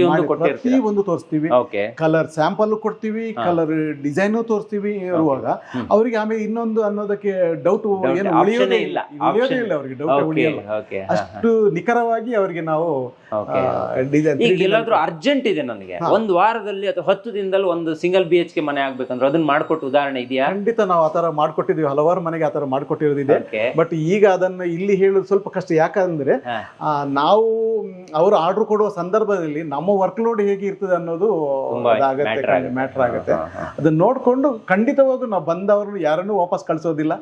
ಒಂದು ತೋರಿಸ್ತೀವಿ. ಕಲರ್ ಸ್ಯಾಂಪಲ್ ಕೊಡ್ತೀವಿ ಕಲರ್ ಡಿಸೈನ್ ತೋರಿಸ್ತೀವಿ ಇರುವಾಗ. ಅವರಿಗೆ ಆಮೇಲೆ ಇನ್ನೊಂದು ಅನ್ನೋದಕ್ಕೆ ಡೌಟ್ ಏನು ಉಳಿಯೋದೇ ಇಲ್ಲ. ಉಳಿಯೋದೇ ಇಲ್ಲ ಅವರಿಗೆ. ಡೌಟ್ ಉಳಿಯಲ್ಲ. ಅಷ್ಟು ನಿಖರವಾಗಿ ಅವರಿಗೆ ನಾವು ಡಿಸೈನ್ ಈಗ ಎಲ್ಲಾದ್ರೂ ಅರ್ಜೆಂಟ್ ಇದೆ ನನಗೆ. ಒಂದು ವಾರದಲ್ಲಿ ಅಥವಾ ಹತ್ತು ದಿನದಲ್ಲಿ ಒಂದು ಸಿಂಗಲ್ ಬಿ ಎಚ್ ಕೆ ಮನೆ ಆಗ್ಬೇಕಂದ್ರೆ ಅದನ್ನ ಮಾಡ್ಕೊಟ್ಟು ಉದಾಹರಣೆ ಇದೆಯಾ? ಖಂಡಿತ ನಾವು ಆತರ ಮಾಡ್ಕೊಟ್ಟಿದ್ವಿ ಹಲವಾರು ಮನೆಗೆ ಆತರ ಮಾಡ್ಕೊಟ್ಟಿರೋದಿದೆ. ಬಟ್ ಈಗ ಅದನ್ನ ಇಲ್ಲಿ ಹೇಳೋದು ಸ್ವಲ್ಪ ಕಷ್ಟ. ಯಾಕಂದ್ರೆ ನಾವು ಅವರು ಆರ್ಡರ್ ಕೊಡುವ ಸಂದರ್ಭದಲ್ಲಿ ನಮ್ಮ ವರ್ಕ್ ಲೋಡ್ ಹೇಗೆ ಇರ್ತದೆ ಅನ್ನೋದು ಅದಾಗತ್ತೆ. ಮ್ಯಾಟರ್ ಆಗುತ್ತೆ. ಅದನ್ನ ನೋಡ್ಕೊಂಡು ಖಂಡಿತವಾಗ್ಲೂ ನಾವು ಬಂದವರು ಯಾರನ್ನೂ ವಾಪಸ್ ಕಳಿಸೋದಿಲ್ಲ.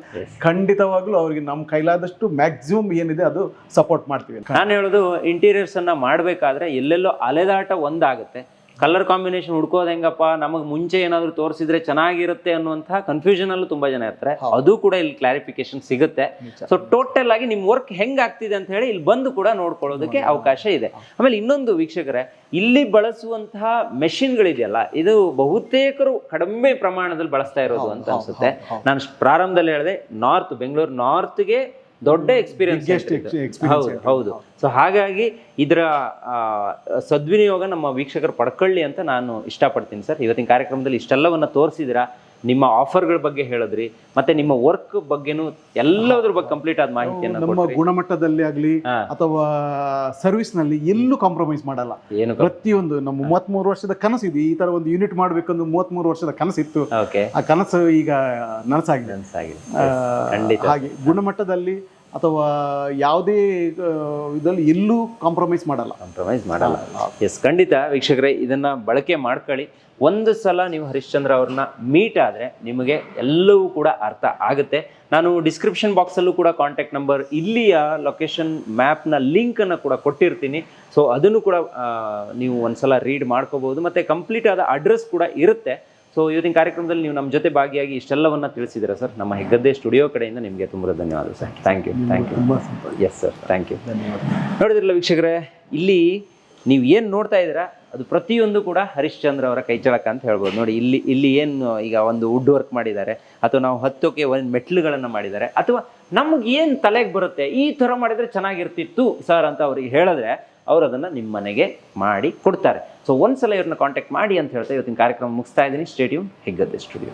ಖಂಡಿತವಾಗ್ಲೂ ಅವ್ರಿಗೆ ನಮ್ಮ ಕೈಲಾದಷ್ಟು ಮ್ಯಾಕ್ಸಿಮಮ್ ಏನಿದೆ ಅದು ಸಪೋರ್ಟ್ ಮಾಡ್ತೀವಿ ನಾನು ಹೇಳೋದು ಇಂಟೀರಿಯರ್ಸ್ ಅನ್ನ ಮಾಡಬೇಕಾದ್ರೆ ಎಲ್ಲೆಲ್ಲೋ ಅಲೆದಾಟ ಒಂದಾಗುತ್ತೆ ಕಲರ್ ಕಾಂಬಿನೇಷನ್ ಹುಡ್ಕೋದು ಹೆಂಗಪ್ಪ? ನಮಗೆ ಮುಂಚೆ ಏನಾದ್ರು ತೋರಿಸಿದ್ರೆ ಚೆನ್ನಾಗಿರುತ್ತೆ ಅನ್ನುವಂತಹ ಕನ್ಫ್ಯೂಷನ್ ಅಲ್ಲೂ ತುಂಬಾ ಜನ ಇರ್ತಾರೆ. ಅದು ಕೂಡ ಇಲ್ಲಿ ಕ್ಲಾರಿಫಿಕೇಶನ್ ಸಿಗುತ್ತೆ. ಸೊ ಟೋಟಲ್ ಆಗಿ ನಿಮ್ ವರ್ಕ್ ಹೆಂಗ್ ಆಗ್ತಿದೆ ಅಂತ ಹೇಳಿ ಇಲ್ಲಿ ಬಂದು ಕೂಡ ನೋಡ್ಕೊಳ್ಳೋದಕ್ಕೆ ಅವಕಾಶ ಇದೆ. ಆಮೇಲೆ ಇನ್ನೊಂದು ವೀಕ್ಷಕರೇ ಇಲ್ಲಿ ಬಳಸುವಂತಹ ಮೆಷಿನ್ಗಳಿದೆಯಲ್ಲ ಇದು ಬಹುತೇಕರು ಕಡಿಮೆ ಪ್ರಮಾಣದಲ್ಲಿ ಬಳಸ್ತಾ ಇರೋದು ಅಂತ ಅನ್ಸುತ್ತೆ. ನಾನು ಪ್ರಾರಂಭದಲ್ಲಿ ಹೇಳಿದೆ ನಾರ್ತ್ ಬೆಂಗಳೂರು ನಾರ್ತ್ಗೆ ದೊಡ್ಡ ಎಕ್ಸ್ಪೀರಿಯನ್ಸ್ ಹೌದು ಹೌದು. ಸೊ ಹಾಗಾಗಿ ಇದರ ಸದ್ವಿನಿಯೋಗ ನಮ್ಮ ವೀಕ್ಷಕರು ಪಡ್ಕೊಳ್ಳಿ ಅಂತ ನಾನು ಇಷ್ಟಪಡ್ತೀನಿ ಸರ್. ಇವತ್ತಿನ ಕಾರ್ಯಕ್ರಮದಲ್ಲಿ ಇಷ್ಟೆಲ್ಲವನ್ನ ತೋರಿಸಿದಿರಾ. ನಿಮ್ಮ ಆಫರ್ಗಳ ಬಗ್ಗೆ ಹೇಳಿದ್ರಿ ಮತ್ತೆ ನಿಮ್ಮ ವರ್ಕ್ ಬಗ್ಗೆನೂ ಎಲ್ಲದ್ರ ಬಗ್ಗೆ ಕಂಪ್ಲೀಟ್ ಆದ ಮಾಹಿತಿಯನ್ನು ನಮ್ಮ ಗುಣಮಟ್ಟದಲ್ಲಿ ಆಗಲಿ. ಅಥವಾ ಸರ್ವಿಸ್ನಲ್ಲಿ ಎಲ್ಲೂ ಕಾಂಪ್ರಮೈಸ್ ಮಾಡಲ್ಲ. ಏನು ಪ್ರತಿಯೊಂದು ನಮ್ಮ ಮೂವತ್ಮೂರು ವರ್ಷದ ಕನಸು ಕನಸಿದೆ ಈ ತರ ಒಂದು ಯೂನಿಟ್ ಮಾಡ್ಬೇಕಂದು ಮೂವತ್ಮೂರು ವರ್ಷದ ಕನಸಿತ್ತು. ಆ ಕನಸು ಈಗ ನನಸಾಗಿದೆ. ಹಾಗೆ ಗುಣಮಟ್ಟದಲ್ಲಿ ಅಥವಾ ಯಾವುದೇ ಇದರಲ್ಲಿ ಎಲ್ಲೂ ಕಾಂಪ್ರಮೈಸ್ ಮಾಡಲ್ಲ. ಕಾಂಪ್ರಮೈಸ್ ಮಾಡಲ್ಲ. ಎಸ್ ಖಂಡಿತ ವೀಕ್ಷಕರೇ, ಇದನ್ನು ಬಳಕೆ ಮಾಡ್ಕೊಳ್ಳಿ. ಒಂದು ಸಲ ನೀವು ಹರಿಶ್ಚಂದ್ರ ಅವ್ರನ್ನ ಮೀಟ್ ಆದರೆ ನಿಮಗೆ ಎಲ್ಲವೂ ಕೂಡ ಅರ್ಥ ಆಗುತ್ತೆ. ನಾನು ಡಿಸ್ಕ್ರಿಪ್ಷನ್ ಬಾಕ್ಸಲ್ಲೂ ಕೂಡ ಕಾಂಟ್ಯಾಕ್ಟ್ ನಂಬರ್ ಇಲ್ಲಿಯ ಲೊಕೇಶನ್ ಮ್ಯಾಪ್ನ ಲಿಂಕನ್ನು ಕೂಡ ಕೊಟ್ಟಿರ್ತೀನಿ. ಸೊ ಅದನ್ನು ಕೂಡ ನೀವು ಒಂದು ಸಲ ರೀಡ್ ಮಾಡ್ಕೋಬೋದು ಮತ್ತು ಕಂಪ್ಲೀಟ್ ಆದ ಅಡ್ರೆಸ್ ಕೂಡ ಇರುತ್ತೆ. ಸೊ ಇವತ್ತಿನ ಕಾರ್ಯಕ್ರಮದಲ್ಲಿ ನೀವು ನಮ್ಮ ಜೊತೆ ಭಾಗಿಯಾಗಿ ಇಷ್ಟೆಲ್ಲವನ್ನ ತಿಳಿಸಿದ್ದೀರಾ ಸರ್? ನಮ್ಮ ಹೆಗ್ಗದ್ದೆ ಸ್ಟುಡಿಯೋ ಕಡೆಯಿಂದ ನಿಮಗೆ ತುಂಬ ಧನ್ಯವಾದ sir. Thank you thank you yes sir thank you ನೋಡಿದ್ರಲ್ಲ ವೀಕ್ಷಕರೇ ಇಲ್ಲಿ ನೀವು ಏನು ನೋಡ್ತಾ ಇದ್ದೀರಾ ಅದು ಪ್ರತಿಯೊಂದು ಕೂಡ ಹರಿಶ್ಚಂದ್ರ ಅವರ ಕೈಚಳಕ ಅಂತ ಹೇಳ್ಬೋದು. ನೋಡಿ ಇಲ್ಲಿ ಇಲ್ಲಿ ಏನು ಈಗ ಒಂದು ವುಡ್ ವರ್ಕ್ ಮಾಡಿದ್ದಾರೆ ಅಥವಾ ನಾವು ಹತ್ತೋಕೆ ಒಂದು ಮೆಟ್ಲುಗಳನ್ನು ಮಾಡಿದ್ದಾರೆ ಅಥವಾ ನಮ್ಗೆ ಏನು ತಲೆಗೆ ಬರುತ್ತೆ ಈ ಥರ ಮಾಡಿದರೆ ಚೆನ್ನಾಗಿರ್ತಿತ್ತು ಸರ್ ಅಂತ ಅವ್ರಿಗೆ ಹೇಳಿದ್ರೆ ಅವ್ರು ಅದನ್ನು ನಿಮ್ಮ ಮನೆಗೆ ಮಾಡಿ ಕೊಡ್ತಾರೆ. ಸೊ ಒಂದ್ಸಲ ಇವ್ರನ್ನ ಕಾಂಟ್ಯಾಕ್ಟ್ ಮಾಡಿ ಅಂತ ಹೇಳ್ತಾ ಇವತ್ತಿನ ಕಾರ್ಯಕ್ರಮ ಮುಗಿಸ್ತಾ ಇದ್ದೀನಿ. Stadium Heggadde studio